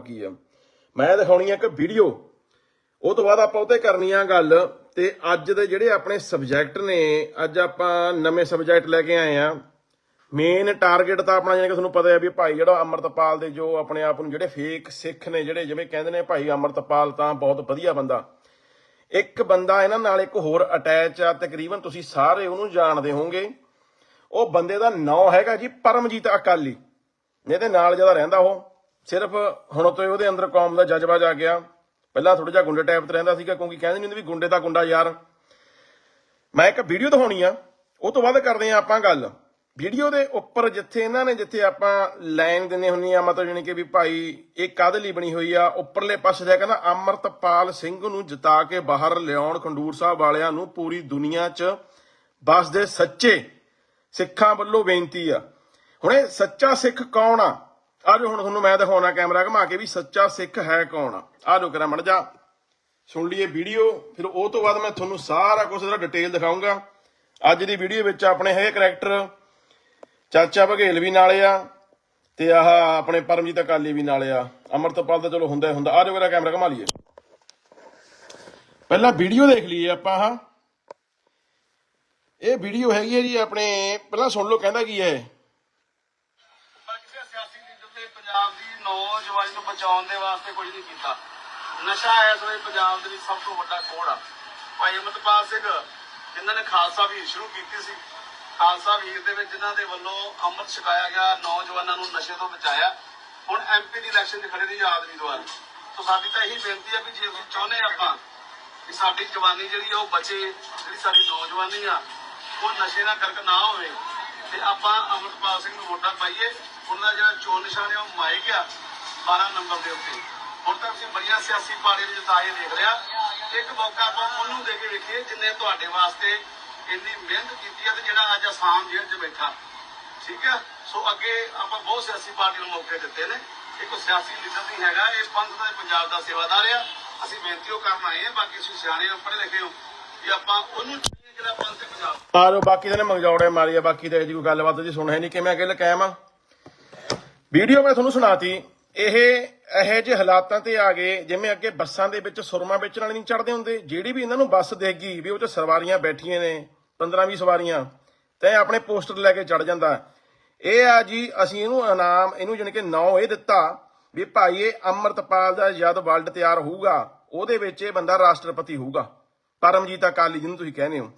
ਕੀ ਆ? ਮੈਂ ਦਿਖਾਉਣੀ ਆ ਇੱਕ ਵੀਡੀਓ ਉਹ ਤੋਂ ਬਾਅਦ ਆਪਾਂ ਉੱਤੇ ਕਰਨੀ ਆ ਗੱਲ ਤੇ ਅੱਜ ਦੇ ਜਿਹੜੇ ਆਪਣੇ ਸਬਜੈਕਟ ਨੇ, ਅੱਜ ਆਪਾਂ ਨਵੇਂ ਸਬਜੈਕਟ ਲੈ ਕੇ ਆਏ ਆ। ਮੇਨ ਟਾਰਗੇਟ ਤਾਂ ਆਪਣਾ ਜਿਵੇਂ ਕਿ ਤੁਹਾਨੂੰ ਪਤਾ ਹੈ ਵੀ ਭਾਈ ਜਿਹੜਾ ਅਮਰਤਪਾਲ ਦੇ ਜੋ ਆਪਣੇ ਆਪ ਨੂੰ ਜਿਹੜੇ ਫੇਕ ਸਿੱਖ ਨੇ, ਜਿਹੜੇ ਜਿਵੇਂ ਕਹਿੰਦੇ ਨੇ ਭਾਈ ਅਮਰਤਪਾਲ ਤਾਂ ਬਹੁਤ ਵਧੀਆ ਬੰਦਾ। ਇੱਕ ਬੰਦਾ ਇਹਨਾਂ ਨਾਲ ਇੱਕ ਹੋਰ ਅਟੈਚ ਆ, ਤਕਰੀਬਨ ਤੁਸੀਂ ਸਾਰੇ ਉਹਨੂੰ ਜਾਣਦੇ ਹੋਵੋਗੇ। ਉਹ ਬੰਦੇ ਦਾ ਨਾਂ ਹੈਗਾ ਜੀ ਪਰਮਜੀਤ ਅਕਾਲੀ। ਇਹਦੇ ਨਾਲ ਜ਼ਿਆਦਾ ਰਹਿੰਦਾ ਉਹ। ਸਿਰਫ ਹੁਣ ਤੋਂ ਹੀ ਉਹਦੇ ਅੰਦਰ ਕੌਮ ਦਾ ਜਜ਼ਬਾ ਜਾ ਗਿਆ। ਪਹਿਲਾਂ ਥੋੜਾ ਜਿਹਾ ਗੁੰਡੇ ਟਾਈਪ ਤੇ ਰਹਿੰਦਾ ਸੀਗਾ, ਕਿਉਂਕਿ ਕਹਿੰਦੇ ਨਹੀਂ ਹੁੰਦੇ ਵੀ ਗੁੰਡੇ ਦਾ ਗੁੰਡਾ ਯਾਰ। ਮੈਂ ਇੱਕ ਵੀਡੀਓ ਦਿਖਾਉਣੀ ਆ। ਉਹ ਤੋਂ ਬਾਅਦ ਕਰਦੇ ਆ ਆਪਾਂ ਗੱਲ। ਵੀਡੀਓ ਦੇ ਉੱਪਰ ਜਿੱਥੇ ਇਹਨਾਂ ਨੇ ਜਿੱਥੇ ਆਪਾਂ ਲਾਈਨ ਦਿੰਨੇ ਹੁੰਨੀ ਆ, ਮਤਲਬ ਜਾਣੀ ਕਿ ਵੀ ਭਾਈ ਇਹ ਕਾਹਦੇ ਲਈ ਬਣੀ ਹੋਈ ਆ, ਉੱਪਰਲੇ ਪਾਸੇ ਦਾ ਕਹਿੰਦਾ ਅਮਰਤਪਾਲ ਸਿੰਘ ਨੂੰ ਜਿਤਾ ਕੇ ਬਾਹਰ ਲਿਆਉਣ ਖੰਡੂਰ ਸਾਹਿਬ ਵਾਲਿਆਂ ਨੂੰ ਪੂਰੀ ਦੁਨੀਆ 'ਚ ਬਸਦੇ ਸੱਚੇ ਸਿੱਖਾਂ ਵੱਲੋਂ ਬੇਨਤੀ ਆ। ਹੁਣ ਇਹ ਸੱਚਾ ਸਿੱਖ ਕੌਣ ਆ? ਆਜੋ ਹੁਣ ਤੁਹਾਨੂੰ ਮੈਂ ਦਿਖਾਉਣਾ ਕੈਮਰਾ ਘੁਮਾ ਕੇ ਵੀ ਸੱਚਾ ਸਿੱਖ ਹੈ ਕੌਣ ਆ। ਆਜੋ ਕਰਾਂ ਮੜ ਜਾ। ਸੁਣ ਲਈਏ ਵੀਡੀਓ, ਫਿਰ ਉਹ ਤੋਂ ਬਾਅਦ ਮੈਂ ਤੁਹਾਨੂੰ ਸਾਰਾ ਕੁਝ ਇਹਦਾ ਡਿਟੇਲ ਦਿਖਾਉਂਗਾ ਅੱਜ ਦੀ ਵੀਡੀਓ ਵਿੱਚ ਆਪਣੇ ਹੈਗੇ ਕਰੈਕਟਰ ਚਾਚਾ ਬਘੇਲ ਵੀ ਨਾਲੇ ਆ, ਤੇ ਆਹ ਆਪਣੇ ਪਰਮਜੀਤ ਅਕਾਲੀ ਵੀ ਨਾਲੇ ਆ। ਅਮਰਤਪਾਲ ਦਾ ਚਲੋ ਹੁੰਦਾ ਹੁੰਦਾ। ਆਜੋ ਕਰਾਂ ਕੈਮਰਾ ਘੁਮਾ ਲਈਏ। ਪਹਿਲਾਂ ਵੀਡੀਓ ਦੇਖ ਲਈਏ ਆਪਾਂ ਆਹ ਇਹ ਵੀਡੀਓ ਹੈਗੀ ਹੈ ਜੀ ਆਪਣੇ, ਪਹਿਲਾਂ ਸੁਣ ਲਓ ਕਹਿੰਦਾ ਕੀ ਹੈ ਬਚਾਉਣ ਦੇ ਵਾਸਤੇ ਕੁਝ ਨਹੀਂ ਕੀਤਾ। ਨਸ਼ਾ ਇਸ ਵੇਲੇ ਪੰਜਾਬ ਦੇ ਵਿੱਚ ਸਭ ਤੋਂ ਵੱਡਾ ਕੋੜ ਆ। ਭਾਈ ਅਮਰਪਾਲ ਸਿੰਘ, ਜਿਨ੍ਹਾਂ ਨੇ ਖਾਲਸਾ ਵੀਰ ਸ਼ੁਰੂ ਕੀਤੀ ਸੀ, ਖਾਲਸਾ ਵੀਰ ਦੇ ਵਿੱਚ ਜਿਨ੍ਹਾਂ ਦੇ ਵੱਲੋਂ ਅੰਮ੍ਰਿਤ ਛਕਾਇਆ ਗਿਆ, ਨੌਜਵਾਨਾਂ ਨੂੰ ਨਸ਼ੇ ਤੋਂ ਬਚਾਇਆ। ਹੁਣ ਐਮਪੀ ਦੀ ਇਲੈਕਸ਼ਨ 'ਚ ਖੜੇ ਨੇ ਆਦਮੀ ਦੁਆਰ। ਸੋ ਸਾਡੀ ਤਾਂ ਇਹੀ ਬੇਨਤੀ ਹੈ ਵੀ ਜੇ ਅਸੀਂ ਚਾਹੁੰਦੇ ਹਾਂ ਆਪਾਂ ਕਿ ਸਾਡੀ ਜਵਾਨੀ ਜਿਹੜੀ ਉਹ ਬਚੇ, ਜਿਹੜੀ ਸਾਡੀ ਨੌਜਵਾਨੀ ਆ, ਉਹ ਨਸ਼ੇ ਨਾਲ ਕਰਕ ਨਾ ਹੋਵੇ। ਤੇ ਆਪਾਂ ਅਮਰਪਾਲ ਸਿੰਘ ਨੂੰ ਵੋਟਾਂ ਪਾਈਏ। ਉਹਨਾਂ ਦਾ ਜਿਹੜਾ ਚੋਣ ਨਿਸ਼ਾਨ ਹੈ ਉਹ ਮਾਈਕ ਆ। 12 ਨੰਬਰ ਦੇ ਉੱਤੇ। ਹੁਣ ਤੱਕ ਅਸੀਂ ਬੜੀਆਂ ਸਿਆਸੀ ਪਾਰਟੀਆਂ ਨੂੰ ਜਿਤਾਏ ਦੇਖ ਲਿਆ। ਇੱਕ ਮੌਕਾ ਆਪਾਂ ਉਹਨੂੰ ਦੇ ਕੇ ਵੇਖੀਏ ਜਿੰਨੇ ਤੁਹਾਡੇ ਵਾਸਤੇ ਇੰਨੀ ਮਿਹਨਤ ਕੀਤੀ ਹੈ ਤੇ ਜਿਹੜਾ ਅੱਜ ਆਸਾਮ ਜੇਲ੍ਹ 'ਚ ਬੈਠਾ। ਠੀਕ ਹੈ ਸੋ ਅੱਗੇ ਆਪਾਂ ਬਹੁਤ ਸਿਆਸੀ ਪਾਰਟੀ ਨੂੰ ਮੌਕੇ ਦਿੱਤੇ ਨੇ। ਇਹ ਸਿਆਸੀ ਲੀਡਰ ਨਹੀਂ ਹੈਗਾ, ਇਹ ਪੰਥ ਦਾ, ਪੰਜਾਬ ਦਾ ਸੇਵਾਦਾਰ ਆ। ਅਸੀਂ ਬੇਨਤੀ ਉਹ ਕਰਨ ਆਏ ਹਾਂ ਬਾਕੀ ਤੁਸੀਂ ਸਿਆਣੇ ਹੋ, ਪੜ੍ਹੇ ਲਿਖੇ ਹੋ ਕਿ ਆਪਾਂ ਉਹਨੂੰ ਜਿਹੜਾ ਪੰਥ ਪੰਜਾਬ ਆ ਬਾਕੀ ਦੇ ਨੇ ਮੰਗਜੌੜੇ ਮਾਰੀ ਆ, ਬਾਕੀ ਤੇ ਜੀ ਕੋਈ ਗੱਲਬਾਤ ਜੀ ਸੁਣ ਨਹੀਂ, ਕਿਵੇਂ ਅੱਗੇ ਲਕਾਇਮ ਆ? ਵੀਡੀਓ ਮੈਂ ਤੁਹਾਨੂੰ ਸੁਣਾਤੀ। ਇਹ, ਇਹੋ ਜਿਹੇ ਹਾਲਾਤਾਂ ਤੇ ਆ ਗਏ, ਜਿਵੇਂ ਅੱਗੇ ਬੱਸਾਂ ਦੇ ਵਿੱਚ ਸੁਰਮਾ ਵੇਚਣ ਵਾਲੇ ਨਹੀਂ ਚੜਦੇ ਹੁੰਦੇ। ਜਿਹੜੀ ਵੀ ਇਹਨਾਂ ਨੂੰ ਬੱਸ ਦੇਗੀ, ਵੀ ਉਹ ਚ ਸਵਾਰੀਆਂ ਬੈਠੀਆਂ ਨੇ 15-20 ਸਵਾਰੀਆਂ, ਤੇ ਇਹ ਆਪਣੇ ਪੋਸਟਰ ਲੈ ਕੇ ਚੜ ਜਾਂਦਾ। ਇਹ ਆ ਜੀ, ਅਸੀਂ ਇਹਨੂੰ ਇਨਾਮ, ਇਹਨੂੰ ਜਾਣੀ ਕਿ ਨਾਂ ਇਹ ਦਿੱਤਾ ਵੀ ਭਾਈ ਇਹ ਅੰਮ੍ਰਿਤਪਾਲ ਦਾ ਜਦ ਵਰਲਡ ਤਿਆਰ ਹੋਊਗਾ, ਉਹਦੇ ਵਿੱਚ ਇਹ ਬੰਦਾ ਰਾਸ਼ਟਰਪਤੀ ਹੋਊਗਾ। ਪਰਮਜੀਤ ਅਕਾਲੀ ਜਿਹਨੂੰ ਤੁਸੀਂ ਕਹਿੰਦੇ ਹੋ।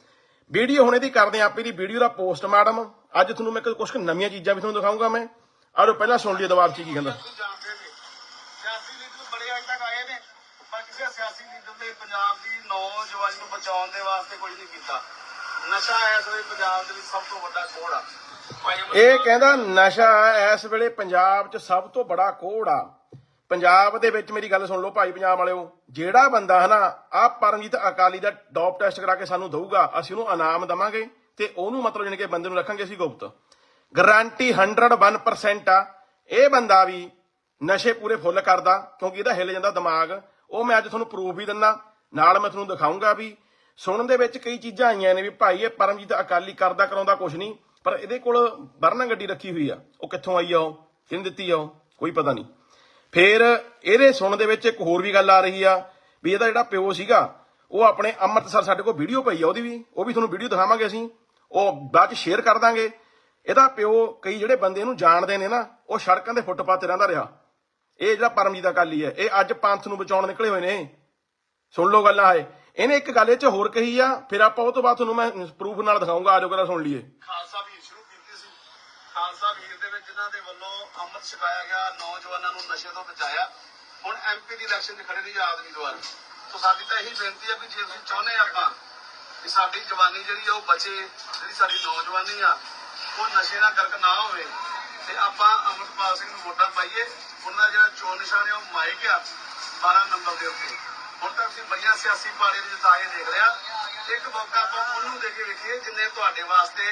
ਵੀਡੀਓ ਹੁਣ ਇਹਦੀ ਕਰਦੇ ਆਂ ਆਪੇ ਦੀ ਵੀਡੀਓ ਦਾ ਪੋਸਟਮਾਰਟਮ ਅੱਜ ਤੁਹਾਨੂੰ ਮੈਂ ਕੁਝ ਨਵੀਆਂ ਚੀਜ਼ਾਂ ਵੀ ਤੁਹਾਨੂੰ ਦਿਖਾਊਂਗਾ ਮੈਂ। ਆਰੋ ਪਹਿਲਾਂ ਸੁਣ ਲਈਏ ਦਬਾਅ ਚ ਕੀ ਕਹਿੰਦਾ ਤੁਸੀਂ ਜਾਣਦੇ ਨੇ ਸਿਆਸੀ ਲੀਡਰ ਬੜੇ ਅੱਜ ਤੱਕ ਆਏ ਨੇ ਪਰ ਕਿਸੇ ਸਿਆਸੀ ਲੀਡਰ ਨੇ ਪੰਜਾਬ ਦੀ ਨੌਜਵਾਨੀ ਨੂੰ ਬਚਾਉਣ ਦੇ ਵਾਸਤੇ ਕੁਝ ਨਹੀਂ ਕੀਤਾ। ਨਸ਼ਾ ਇਸ ਵੇਲੇ ਪੰਜਾਬ ਦੇ ਵਿੱਚ ਸਭ ਤੋਂ ਵੱਡਾ ਕੋੜ ਆ। ਇਹ ਕਹਿੰਦਾ ਨਸ਼ਾ ਇਸ ਵੇਲੇ ਪੰਜਾਬ 'ਚ ਸਭ ਤੋਂ ਬੜਾ ਕੋੜ ਆ। ਪੰਜਾਬ ਦੇ ਵਿੱਚ ਮੇਰੀ ਗੱਲ ਸੁਣ ਲਓ ਭਾਈ ਪੰਜਾਬ ਵਾਲਿਓ, ਜਿਹੜਾ ਬੰਦਾ ਹਨਾ ਆ ਪਰਮਜੀਤ ਅਕਾਲੀ ਦਾ ਡੋਪ ਟੈਸਟ ਕਰਾ ਕੇ ਸਾਨੂੰ ਦਊਗਾ, ਅਸੀਂ ਉਹਨੂੰ ਇਨਾਮ ਦਵਾਂਗੇ ਤੇ ਉਹਨੂੰ ਮਤਲਬ ਜਾਣੀ ਕਿ ਬੰਦੇ ਨੂੰ ਰੱਖਾਂਗੇ ਅਸੀਂ ਗੁਪਤ। ਗਾਰੰਟੀ 101% ਆ। ਇਹ ਬੰਦਾ ਵੀ ਨਸ਼ੇ ਪੂਰੇ ਫੁੱਲ ਕਰਦਾ, ਕਿਉਂਕਿ ਇਹਦਾ ਹਿੱਲ ਜਾਂਦਾ ਦਿਮਾਗ। ਉਹ ਮੈਂ ਅੱਜ ਤੁਹਾਨੂੰ ਪ੍ਰੂਫ ਵੀ ਦਿੰਦਾ। ਨਾਲ ਮੈਂ ਤੁਹਾਨੂੰ ਦਿਖਾਉਂਗਾ ਵੀ ਸੁਣਨ ਦੇ ਵਿੱਚ ਕਈ ਚੀਜ਼ਾਂ ਆਈਆਂ ਨੇ ਵੀ ਭਾਈ ਇਹ ਪਰਮਜੀਤ ਅਕਾਲੀ ਕਰਦਾ ਕਰਾਉਂਦਾ ਕੁਝ ਨਹੀਂ, ਪਰ ਇਹਦੇ ਕੋਲ ਵਰਨਾ ਗੱਡੀ ਰੱਖੀ ਹੋਈ ਆ। ਉਹ ਕਿੱਥੋਂ ਆਈ ਆ ਉਹ? ਕਿਹਨੇ ਦਿੱਤੀ ਆ ਉਹ? ਕੋਈ ਪਤਾ ਨਹੀਂ। ਫਿਰ ਇਹਦੇ ਸੁਣਨ ਦੇ ਵਿੱਚ ਇੱਕ ਹੋਰ ਵੀ ਗੱਲ ਆ ਰਹੀ ਆ ਵੀ ਇਹਦਾ ਜਿਹੜਾ ਪਿਓ ਸੀਗਾ, ਉਹ ਆਪਣੇ ਅੰਮ੍ਰਿਤਸਰ ਸਾਡੇ ਕੋਲ ਵੀਡੀਓ ਪਈ ਆ ਉਹਦੀ ਵੀ। ਉਹ ਵੀ ਤੁਹਾਨੂੰ ਵੀਡੀਓ ਦਿਖਾਵਾਂਗੇ ਅਸੀਂ। ਉਹ ਬਾਅਦ ਚ ਸ਼ੇਅਰ ਕਰ ਦਾਂਗੇ। ਇਹਦਾ ਪਿਓ ਕਈ ਜਿਹੜੇ ਬੰਦੇ ਨੂੰ ਜਾਣਦੇ ਨੇ ਨਾ, ਉਹ ਸੜਕਾਂ ਦੇ ਫੁੱਟਪਾਥ ਤੇ ਰਹਿੰਦਾ ਰਿਹਾ। ਇਹ ਜਿਹੜਾ ਪਰਮਜੀਤ ਅਕਾਲੀ ਹੈ, ਇਹ ਅੱਜ ਪੰਥ ਨੂੰ ਬਚਾਉਣ ਨਿਕਲੇ ਹੋਏ ਨੇ। ਸੁਣ ਲਓ ਗੱਲਾਂ ਹੈ ਇਹਨੇ ਇੱਕ ਗੱਲ ਇਹ ਚ ਹੋਰ ਕਹੀ ਆ, ਫਿਰ ਆਪਾਂ ਉਹ ਤੋਂ ਬਾਅਦ ਤੁਹਾਨੂੰ ਮੈਂ ਪ੍ਰੂਫ ਨਾਲ ਦਿਖਾਉਂਗਾ, ਆਜੋ ਕਰਾ ਸੁਣ ਲਈਏ। ਖਾਲਸਾ ਵੀਰ ਸ਼ੁਰੂ ਕੀਤੀ ਸੀ। ਖਾਲਸਾ ਵੀਰ ਦੇ ਵਿੱਚ ਜਿਨ੍ਹਾਂ ਦੇ ਵੱਲੋਂ ਅੰਮ੍ਰਿਤ ਛਕਾਇਆ ਗਿਆ, ਨੌਜਵਾਨਾਂ ਨੂੰ ਨਸ਼ੇ ਤੋਂ ਬਚਾਇਆ। ਹੁਣ ਐਮਪੀ ਦੀ ਇਲੈਕਸ਼ਨ 'ਚ ਖੜੇ ਨੇ ਜੀ ਆਦਮੀ ਦੁਆਰ। ਸੋ ਸਾਡੀ ਤਾਂ ਇਹੀ ਬੇਨਤੀ ਆ ਵੀ ਜੇ ਅਸੀਂ ਚਾਹੁੰਦੇ ਆਪਾਂ ਕਿ ਸਾਡੀ ਜਵਾਨੀ ਜਿਹੜੀ ਆ, ਉਹ ਬਚੇ, ਜਿਹੜੀ ਸਾਡੀ ਨੌਜਵਾਨੀ ਆ, ਉਹ ਨਸ਼ੇ ਨਾਲ ਗਰਕ ਨਾ ਹੋਵੇ। ਤੇ ਆਪਾਂ ਅਮਰਪਾਲ ਸਿੰਘ ਨੂੰ ਵੋਟਾਂ ਪਾਈਏ। ਉਹਨਾਂ ਜਿਹੜਾ ਚੋਣ ਨਿਸ਼ਾਨ ਹੈ ਉਹ ਮਾਈਕ ਆ 12 ਨੰਬਰ ਦੇ ਉੱਤੇ। ਹੁਣ ਤੱਕ ਅਸੀਂ ਬੜੀਆਂ ਸਿਆਸੀ ਪਾਰਟੀਆਂ ਨੂੰ ਜਿਤਾਏ ਦੇਖ ਲਿਆ। ਇੱਕ ਮੌਕਾ ਆਪਾਂ ਉਹਨੂੰ ਦੇ ਕੇ ਵੇਖੀਏ ਜਿੰਨੇ ਤੁਹਾਡੇ ਵਾਸਤੇ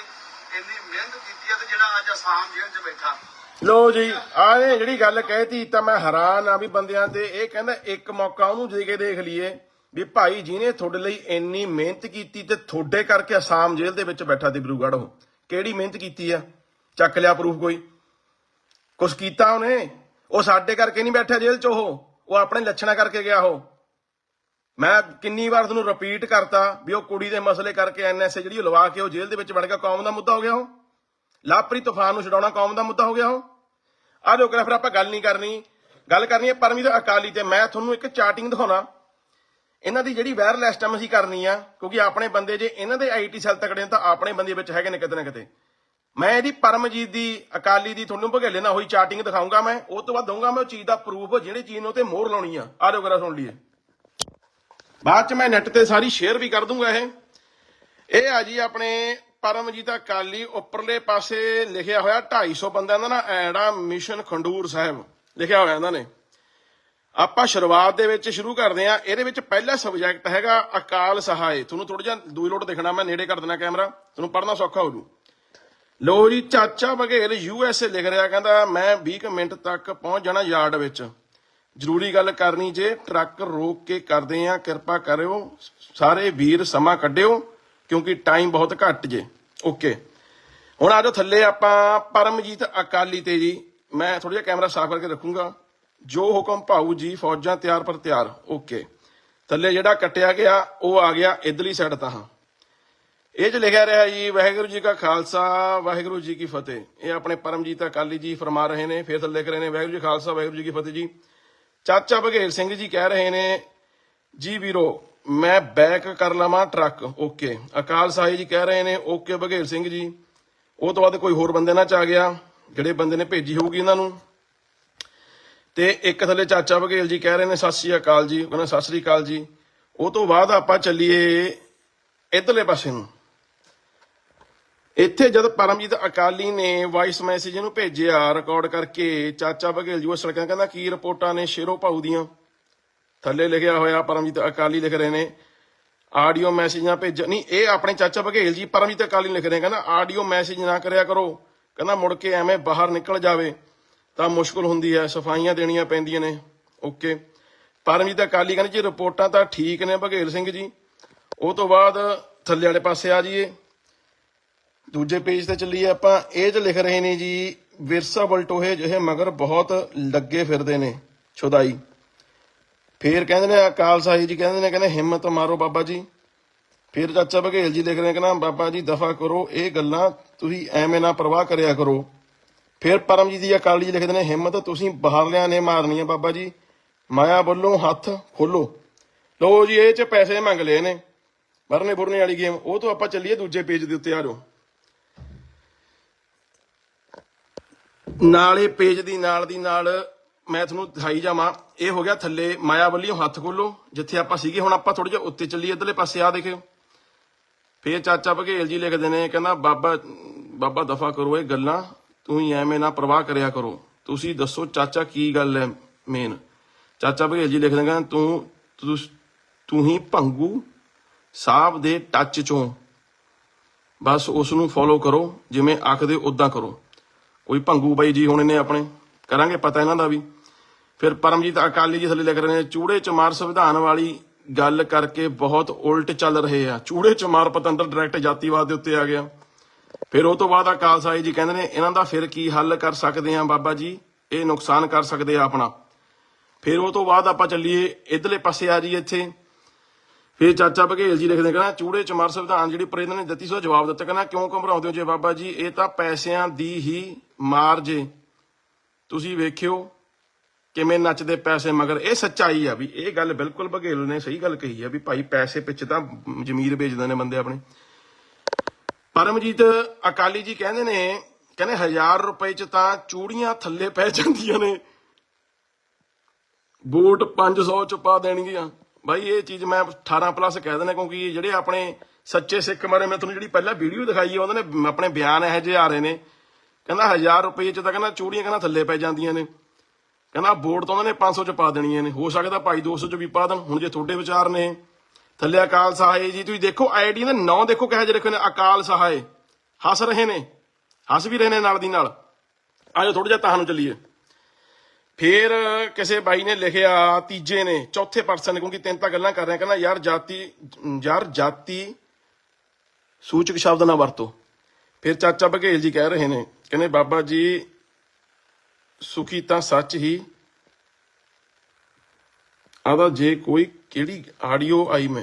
ਇੰਨੀ ਮਿਹਨਤ ਕੀਤੀ ਹੈ ਤੇ ਜਿਹੜਾ ਅੱਜ ਆਸਾਮ ਜੇਲ੍ਹ 'ਚ ਬੈਠਾ। ਲੋ ਜੀ ਆ ਜਿਹੜੀ ਗੱਲ ਕਹਿਤੀ ਤਾਂ ਮੈਂ ਹੈਰਾਨ ਆ ਵੀ ਬੰਦਿਆਂ ਤੇ ਇਹ ਕਹਿੰਦਾ ਇੱਕ ਮੌਕਾ ਉਹਨੂੰ ਦੇ ਕੇ ਦੇਖ ਲਈਏ ਵੀ ਭਾਈ ਜਿਹਨੇ ਤੁਹਾਡੇ ਲਈ ਇੰਨੀ ਮਿਹਨਤ ਕੀਤੀ ਤੇ ਤੁਹਾਡੇ ਕਰਕੇ ਅਸਾਮ ਜੇਲ੍ਹ ਦੇ ਵਿੱਚ ਬੈਠਾ ਦਿਬਰੂਗੜ੍ਹ ਉਹ। ਕਿਹੜੀ ਮਿਹਨਤ ਕੀਤੀ ਆ? ਚੱਕ ਲਿਆ ਪ੍ਰੂਫ ਕੋਈ। ਕੁਛ ਕੀਤਾ ਉਹਨੇ? ਉਹ ਸਾਡੇ ਕਰਕੇ ਨਹੀਂ ਬੈਠਿਆ ਜੇਲ੍ਹ 'ਚ ਉਹ। ਉਹ ਆਪਣੇ ਲੱਛਣਾ ਕਰਕੇ ਗਿਆ ਉਹ। ਮੈਂ ਕਿੰਨੀ ਵਾਰ ਤੁਹਾਨੂੰ ਰਿਪੀਟ ਕਰਤਾ ਵੀ ਉਹ ਕੁੜੀ ਦੇ ਮਸਲੇ ਕਰਕੇ ਐਨਐਸਏ ਜਿਹੜੀ ਉਹ ਲਵਾ ਕੇ ਉਹ ਜੇਲ੍ਹ ਦੇ ਵਿੱਚ ਵੜ ਗਿਆ, ਕੌਮ ਦਾ ਮੁੱਦਾ ਹੋ ਗਿਆ ਉਹ। ਲਾਪਰੀ ਤੂਫਾਨ ਨੂੰ ਛਡਾਉਣਾ ਕੌਮ ਦਾ ਮੁੱਦਾ ਹੋ ਗਿਆ ਉਹ। ਆ ਜੋ ਫਿਰ ਆਪਾਂ ਗੱਲ ਨਹੀਂ ਕਰਨੀ। ਗੱਲ ਕਰਨੀ ਹੈ ਪਰਮਜੀਤ ਅਕਾਲੀ ਤੇ ਮੈਂ ਤੁਹਾਨੂੰ ਇੱਕ ਚਾਰਟਿੰਗ ਦਿਖਾਉਣਾ। ਇਹਨਾਂ ਦੀ ਜਿਹੜੀ ਵਾਇਰਲ ਇਸ ਅਸੀਂ ਕਰਨੀ ਆ, ਕਿਉਂਕਿ ਆਪਣੇ ਬੰਦੇ ਜੇ ਇਹਨਾਂ ਦੇ ਆਈਟੀ ਸੈੱਲ ਤਕੜੇ ਤਾਂ ਆਪਣੇ ਬੰਦੇ ਵਿੱਚ ਹੈਗੇ ਨੇ ਕਿਤੇ ਨਾ ਕਿਤੇ। ਮੈਂ ਇਹਦੀ ਪਰਮਜੀਤ ਦੀ, ਅਕਾਲੀ ਦੀ ਤੁਹਾਨੂੰ ਭਗੇਲੇ ਨਾਲ ਹੋਈ ਚਾਰਟਿੰਗ ਦਿਖਾਉਂਗਾ ਮੈਂ। ਉਹ ਤੋਂ ਬਾਅਦ ਦਊਂਗਾ ਮੈਂ ਉਹ ਚੀਜ਼ ਦਾ ਪ੍ਰੂਫ ਜਿਹੜੀ ਚੀਜ਼ ਨੂੰ ਤੇ ਮੋਹਰ ਲਾਉਣੀ ਆ। ਆ ਜਾਓ ਕਰਾ ਸੁਣ ਲਈਏ। ਬਾਅਦ ਚ ਮੈਂ ਨੈਟ ਤੇ ਸਾਰੀ ਸ਼ੇਅਰ ਵੀ ਕਰ ਦੂੰਗਾ ਇਹ। ਇਹ ਆ ਜੀ ਆਪਣੇ ਪਰਮਜੀਤ ਅਕਾਲੀ ਉੱਪਰਲੇ ਪਾਸੇ ਲਿਖਿਆ ਹੋਇਆ 250 ਬੰਦਿਆਂ ਦਾ ਨਾ ਐੜਾ ਮਿਸ਼ਨ ਖੰਡੂਰ ਸਾਹਿਬ। ਲਿਖਿਆ ਹੋਇਆ ਇਹਨਾਂ ਨੇ। ਆਪਾਂ ਸ਼ੁਰੂਆਤ ਦੇ ਵਿੱਚ ਸ਼ੁਰੂ ਕਰਦੇ ਆ ਇਹਦੇ ਵਿੱਚ ਪਹਿਲਾ ਸਬਜੈਕਟ ਹੈਗਾ ਅਕਾਲ ਸਹਾਇ। ਤੁਹਾਨੂੰ ਥੋੜਾ ਜਿਹਾ ਦੂਈ ਲੋਟ ਦੇਖਣਾ, ਮੈਂ ਨੇੜੇ ਕਰ ਦੇਣਾ ਕੈਮਰਾ। ਤੁਹਾਨੂੰ ਪੜਨਾ ਸੌਖਾ ਹੋ ਜੂ। ਲੋ ਜੀ, ਚਾਚਾ ਬਘੇਲ ਯੂ ਐਸ ਏ ਲਿਖ ਰਿਹਾ, ਕਹਿੰਦਾ, ਮੈਂ 20 ਕੁ ਮਿੰਟ ਤੱਕ ਪਹੁੰਚ ਜਾਣਾ ਯਾਰਡ ਵਿੱਚ। ਜ਼ਰੂਰੀ ਗੱਲ ਕਰਨੀ ਜੇ, ਟਰੱਕ ਰੋਕ ਕੇ ਕਰਦੇ ਆ, ਕਿਰਪਾ ਕਰਿਓ, ਸਾਰੇ ਵੀਰ ਸਮਾਂ ਕੱਢਿਓ, ਕਿਉਂਕਿ ਟਾਈਮ ਬਹੁਤ ਘੱਟ ਜੇ। ਓਕੇ ਹੁਣ ਆ ਥੱਲੇ ਆਪਾਂ, ਪਰਮਜੀਤ ਅਕਾਲੀ ਤੇ ਜੀ। ਮੈਂ ਥੋੜਾ ਜਿਹਾ ਕੈਮਰਾ ਸਾਫ਼ ਕਰਕੇ ਰੱਖੂੰਗਾ। ਜੋ ਹੁਕਮ ਭਾਊ ਜੀ, ਫੌਜਾਂ ਤਿਆਰ ਪਰ ਤਿਆਰ। ਓਕੇ ਥੱਲੇ ਜਿਹੜਾ ਕੱਟਿਆ ਗਿਆ, ਉਹ ਆ ਗਿਆ ਇਧਰਲੀ ਸਾਈਡ ਤਾਂ ਇਹ ਚ ਲਿਖਿਆ ਰਿਹਾ ਜੀ, ਵਾਹਿਗੁਰੂ ਜੀ ਕਾ ਖਾਲਸਾ, ਵਾਹਿਗੁਰੂ ਜੀ ਕੀ ਫਤਿਹ। ਇਹ ਆਪਣੇ ਪਰਮਜੀਤ ਅਕਾਲੀ ਜੀ ਫਰਮਾ ਰਹੇ ਨੇ, ਫੇਰ ਥੱਲੇ ਲਿਖ ਰਹੇ ਨੇ, ਵਾਹਿਗੁਰੂ ਜੀ ਖਾਲਸਾ, ਵਾਹਿਗੁਰੂ ਜੀ ਕੀ ਫਤਿਹ ਜੀ। ਚਾਚਾ ਬਘੇਲ ਸਿੰਘ ਜੀ ਕਹਿ ਰਹੇ ਨੇ, ਜੀ ਵੀਰੋ, ਮੈਂ ਬੈਕ ਕਰ ਲਵਾਂ ਟਰੱਕ, ਓਕੇ। ਅਕਾਲ ਸਾਹਿਬ ਜੀ ਕਹਿ ਰਹੇ ਨੇ, ਓਕੇ ਬਘੇਲ ਸਿੰਘ ਜੀ। ਉਹ ਤੋਂ ਬਾਅਦ ਕੋਈ ਹੋਰ ਬੰਦੇ ਨਾਲ ਚ ਆ ਗਿਆ, ਜਿਹੜੇ ਬੰਦੇ ਨੇ ਭੇਜੀ ਹੋਊਗੀ ਇਹਨਾਂ ਨੂੰ। ਤੇ ਇੱਕ ਥੱਲੇ ਚਾਚਾ ਬਘੇਲ ਜੀ ਕਹਿ ਰਹੇ ਨੇ, ਸਤਿ ਸ੍ਰੀ ਅਕਾਲ ਜੀ। ਉਹ ਸਤਿ ਸ੍ਰੀ ਅਕਾਲ ਜੀ। ਉਹ ਤੋਂ ਬਾਅਦ ਆਪਾਂ ਚੱਲੀਏ ਇਧਰਲੇ ਪਾਸੇ ਨੂੰ। ਇੱਥੇ ਜਦ ਪਰਮਜੀਤ ਅਕਾਲੀ ਨੇ ਵਾਇਸ ਮੈਸੇਜ ਇਹਨੂੰ ਭੇਜਿਆ ਰਿਕਾਰਡ ਕਰਕੇ ਚਾਚਾ ਬਘੇਲ ਜੀ ਉਹ ਸੜਕਾਂ ਕਹਿੰਦਾ, ਕੀ ਰਿਪੋਰਟਾਂ ਨੇ ਸ਼ੇਰੋ ਭਾਊ ਦੀਆਂ? ਥੱਲੇ ਲਿਖਿਆ ਹੋਇਆ ਪਰਮਜੀਤ ਅਕਾਲੀ ਲਿਖ ਰਹੇ ਨੇ। ਆਡੀਓ ਮੈਸੇਜਾਂ ਨਾ ਭੇਜ ਨਹੀਂ, ਇਹ ਆਪਣੇ ਚਾਚਾ ਬਘੇਲ ਜੀ ਪਰਮਜੀਤ ਅਕਾਲੀ ਲਿਖ ਰਹੇ ਕਹਿੰਦਾ, ਆਡੀਓ ਮੈਸੇਜ ਨਾ ਕਰਿਆ ਕਰੋ। ਕਹਿੰਦਾ, ਮੁੜ ਕੇ ਐਵੇਂ ਬਾਹਰ ਨਿਕਲ ਜਾਵੇ ਤਾਂ ਮੁਸ਼ਕਲ ਹੁੰਦੀ ਹੈ, ਸਫਾਈਆਂ ਦੇਣੀਆਂ ਪੈਂਦੀਆਂ ਨੇ। ਓਕੇ। ਪਰਮਜੀਤ ਅਕਾਲੀ ਕਹਿੰਦੇ, ਜੀ, ਰਿਪੋਰਟਾਂ ਤਾਂ ਠੀਕ ਨੇ ਬਘੇਲ ਸਿੰਘ ਜੀ। ਉਹ ਤੋਂ ਬਾਅਦ ਥੱਲੇ ਵਾਲੇ ਪਾਸੇ ਆ ਜਾਈਏ। ਦੂਜੇ ਪੇਜ ਤੇ ਚੱਲੀਏ ਆਪਾਂ। ਇਹ ਚ ਲਿਖ ਰਹੇ ਨੇ ਜੀ, ਵਿਰਸਾ ਬਲਟੋਹੇ ਜਿਹੇ ਮਗਰ ਬਹੁਤ ਲੱਗੇ ਫਿਰਦੇ ਨੇ, ਛੁਦਾਈ। ਫੇਰ ਕਹਿੰਦੇ ਨੇ ਅਕਾਲ ਸਾਹਿਬ ਜੀ ਕਹਿੰਦੇ ਨੇ, ਕਹਿੰਦੇ ਹਿੰਮਤ ਮਾਰੋ ਬਾਬਾ ਜੀ। ਫਿਰ ਚਾਚਾ ਬਘੇਲ ਜੀ ਲਿਖ ਰਹੇ ਨੇ ਕਹਿੰਦਾ ਬਾਬਾ ਜੀ ਦਫਾ ਕਰੋ, ਇਹ ਗੱਲਾਂ ਤੁਸੀਂ ਐਵੇਂ ਨਾ ਪ੍ਰਵਾਹ ਕਰਿਆ ਕਰੋ। ਫਿਰ ਪਰਮਜੀਤ ਜੀ ਅਕਾਲੀ ਜੀ ਲਿਖਦੇ ਨੇ, ਹਿੰਮਤ ਤੁਸੀਂ ਬਾਹਰਲਿਆਂ ਨੇ ਮਾਰਨੀ ਹੈ ਬਾਬਾ ਜੀ। ਮਾਇਆ ਵੱਲੋਂ ਹੱਥ ਖੋਲੋ। ਲੋ ਜੀ, ਇਹ ਚ ਪੈਸੇ ਮੰਗ ਲਏ ਨੇ। ਮਰਨੇ ਬੁਰਨੇ ਵਾਲੀ ਗੇਮ ਉਹ ਤੋਂ ਆਪਾਂ ਚੱਲੀਏ ਦੂਜੇ ਪੇਜ ਦੇ ਉੱਤੇ, ਆ ਜਾਓ। ਨਾਲੇ ਪੇਜ ਦੀ, ਨਾਲ ਦੀ, ਨਾਲ ਮੈਂ ਤੁਹਾਨੂੰ ਦਿਖਾਈ ਜਾਵਾਂ। ਇਹ ਹੋ ਗਿਆ ਥੱਲੇ ਮਾਇਆ ਵੱਲੋਂ ਹੱਥ ਖੋਲੋ, ਜਿੱਥੇ ਆਪਾਂ ਸੀਗੇ। ਹੁਣ ਆਪਾਂ ਥੋੜਾ ਜਿਹਾ ਉੱਤੇ ਚੱਲੀਏ, ਇਧਰਲੇ ਪਾਸੇ ਆ ਦੇਖਿਓ। ਫੇਰ ਚਾਚਾ ਬਘੇਲ ਜੀ ਲਿਖਦੇ ਨੇ, ਕਹਿੰਦਾ, ਬਾਬਾ ਬਾਬਾ ਦਫਾ ਕਰੋ ਇਹ ਗੱਲਾਂ, ਤੂੰ ਹੀ ਐਵੇਂ ਨਾ ਪ੍ਰਵਾਹ ਕਰਿਆ ਕਰੋ। ਤੁਸੀਂ ਦੱਸੋ ਚਾਚਾ ਕੀ ਗੱਲ ਹੈ ਮੇਨ ਚਾਚਾ ਬਘੇਲ ਜੀ ਲਿਖਦੇ ਕਹਿੰਦਾ, ਤੂੰ ਤੂੰ ਤੂੰ ਹੀ ਭੰਗੂ ਸਾਹਿਬ ਦੇ ਟੱਚ ਚੋਂ। ਬਸ ਉਸ ਨੂੰ ਫੋਲੋ ਕਰੋ, ਜਿਵੇਂ ਆਖਦੇ ਉਦਾਂ ਕਰੋ। ਕੋਈ ਭੰਗੂ ਬਾਈ ਜੀ ਹੁਣ ਇਹਨੇ ਆਪਣੇ। ਕਰਾਂਗੇ ਪਤਾ ਇਹਨਾਂ ਦਾ ਵੀ। ਫਿਰ ਪਰਮਜੀਤ ਅਕਾਲੀ ਜੀ ਥੱਲੇ ਲਿਖ ਰਹੇ ਨੇ, ਚੂੜੇ ਚਮਾਰ ਸੰਵਿਧਾਨ ਵਾਲੀ ਗੱਲ ਕਰਕੇ ਬਹੁਤ ਉਲਟ ਚੱਲ ਰਹੇ ਆ। ਚੂੜੇ ਚਮਾਰ ਪਤੰਦਰ ਡਾਇਰੈਕਟ ਜਾਤੀਵਾਦ ਦੇ ਉੱਤੇ ਆ ਗਿਆ। ਫਿਰ ਉਹ ਤੋਂ ਬਾਅਦ ਅਕਾਲ ਸਾਈ ਜੀ ਕਹਿੰਦੇ ਨੇ, ਇਹਨਾਂ ਦਾ ਫਿਰ ਕੀ ਹੱਲ ਕਰ ਸਕਦੇ ਆ ਬਾਬਾ ਜੀ? ਇਹ ਨੁਕਸਾਨ ਕਰ ਸਕਦੇ ਆ ਆਪਣਾ। ਫਿਰ ਉਹ ਤੋਂ ਬਾਅਦ ਆਪਾਂ ਚੱਲੀਏ, ਇਧਰਲੇ ਪਾਸੇ ਆ ਜੀ ਇੱਥੇ। ਫਿਰ ਚਾਚਾ ਬਘੇਲ ਜੀ ਲਿਖਦੇ ਕਹਿੰਦਾ ਚੂੜੇ ਚਮਾਰ ਸੰਵਿਧਾਨ ਜਿਹੜੀ ਪਰ ਇਹਨਾਂ ਨੇ ਦਿੱਤੀ ਸੋ ਜਵਾਬ ਦਿੱਤਾ। ਕਹਿੰਦਾ ਕਿਉਂ ਘਬਰਾਉਂਦੇ ਹੋ ਜੇ ਬਾਬਾ ਜੀ? ਇਹ ਤਾਂ ਪੈਸਿਆਂ ਦੀ ਹੀ ਮਾਰ ਜੇ। ਤੁਸੀਂ ਵੇਖਿਓ ਕਿਵੇਂ ਨੱਚਦੇ ਪੈਸੇ, ਮਗਰ ਇਹ ਸੱਚਾਈ ਆ ਵੀ ਇਹ ਗੱਲ ਬਿਲਕੁਲ ਬਘੇਲ ਨੇ ਸਹੀ ਗੱਲ ਕਹੀ ਆ ਵੀ ਭਾਈ ਪੈਸੇ ਪਿੱਛੇ ਤਾਂ ਜ਼ਮੀਰ ਵੇਚਦੇ ਨੇ ਬੰਦੇ ਆਪਣੇ। ਪਰਮਜੀਤ ਅਕਾਲੀ ਜੀ ਕਹਿੰਦੇ ਨੇ, ਕਹਿੰਦੇ 1000 ਰੁਪਏ ਚ ਤਾਂ ਚੂੜੀਆਂ ਥੱਲੇ ਪੈ ਜਾਂਦੀਆਂ ਨੇ। ਬੂਟ 500 ਚ ਪਾ ਦੇਣਗੀਆਂ। ਬਾਈ, ਇਹ ਚੀਜ਼ ਮੈਂ 18 ਪਲੱਸ ਕਹਿ ਦਿੰਦਾ ਕਿਉਂਕਿ ਜਿਹੜੇ ਆਪਣੇ ਸੱਚੇ ਸਿੱਖ ਮਾਰੇ, ਮੈਂ ਤੁਹਾਨੂੰ ਜਿਹੜੀ ਪਹਿਲਾਂ ਵੀਡੀਓ ਦਿਖਾਈ ਹੈ, ਉਹਦੇ ਨੇ ਆਪਣੇ ਬਿਆਨ ਇਹੋ ਜਿਹੇ ਆ ਰਹੇ ਨੇ। ਕਹਿੰਦਾ 1000 ਰੁਪਏ ਚ ਤਾਂ ਕਹਿੰਦਾ ਚੂੜੀਆਂ ਕਹਿੰਦਾ ਥੱਲੇ ਪੈ ਜਾਂਦੀਆਂ ਨੇ। ਕਹਿੰਦਾ ਬੋਰਡ ਤੋਂ ਉਹਨਾਂ ਨੇ 500 ਚ ਪਾ ਦੇਣੀਆਂ ਨੇ। ਹੋ ਸਕਦਾ ਭਾਈ 200 ਚ ਵੀ ਪਾ ਦੇਣ। ਹੁਣ ਜੇ ਤੁਹਾਡੇ ਵਿਚਾਰ ਨੇ, ਥੱਲੇ ਅਕਾਲ ਸਹਾਏ ਜੀ, ਤੁਸੀਂ ਦੇਖੋ ਆਈਡੀ ਦੇ ਨਾਂ ਦੇਖੋ ਕਿਹੋ ਜਿਹੇ ਰੱਖੇ ਨੇ, ਅਕਾਲ ਸਹਾਏ। ਹੱਸ ਰਹੇ ਨੇ, ਹੱਸ ਵੀ ਰਹੇ ਨੇ ਨਾਲ ਦੀ ਨਾਲ। ਆਜੋ ਥੋੜਾ ਜਿਹਾ ਤੁਹਾਨੂੰ ਚੱਲੀਏ। ਫੇਰ ਕਿਸੇ ਬਾਈ ਨੇ ਲਿਖਿਆ, ਤੀਜੇ ਨੇ, ਚੌਥੇ ਪਰਸਨ ਨੇ, ਕਿਉਂਕਿ ਤਿੰਨ ਤਾਂ ਗੱਲਾਂ ਕਰ ਰਹੇ, ਕਹਿੰਦਾ ਯਾਰ ਜਾਤੀ ਯਾਰ ਜਾਤੀ ਸੂਚਕ ਸ਼ਬਦ ਨਾ ਵਰਤੋ। ਫਿਰ ਚਾਚਾ ਬਘੇਲ ਜੀ ਕਹਿ ਰਹੇ ਨੇ, ਕਹਿੰਦੇ ਬਾਬਾ ਜੀ, ਸੁਖੀ ਤਾਂ ਸੱਚ ਹੀ ਆਦਾ ਜੇ ਕੋਈ ਕਿਹੜੀ ਆਡੀਓ ਆਈ ਮੈਂ,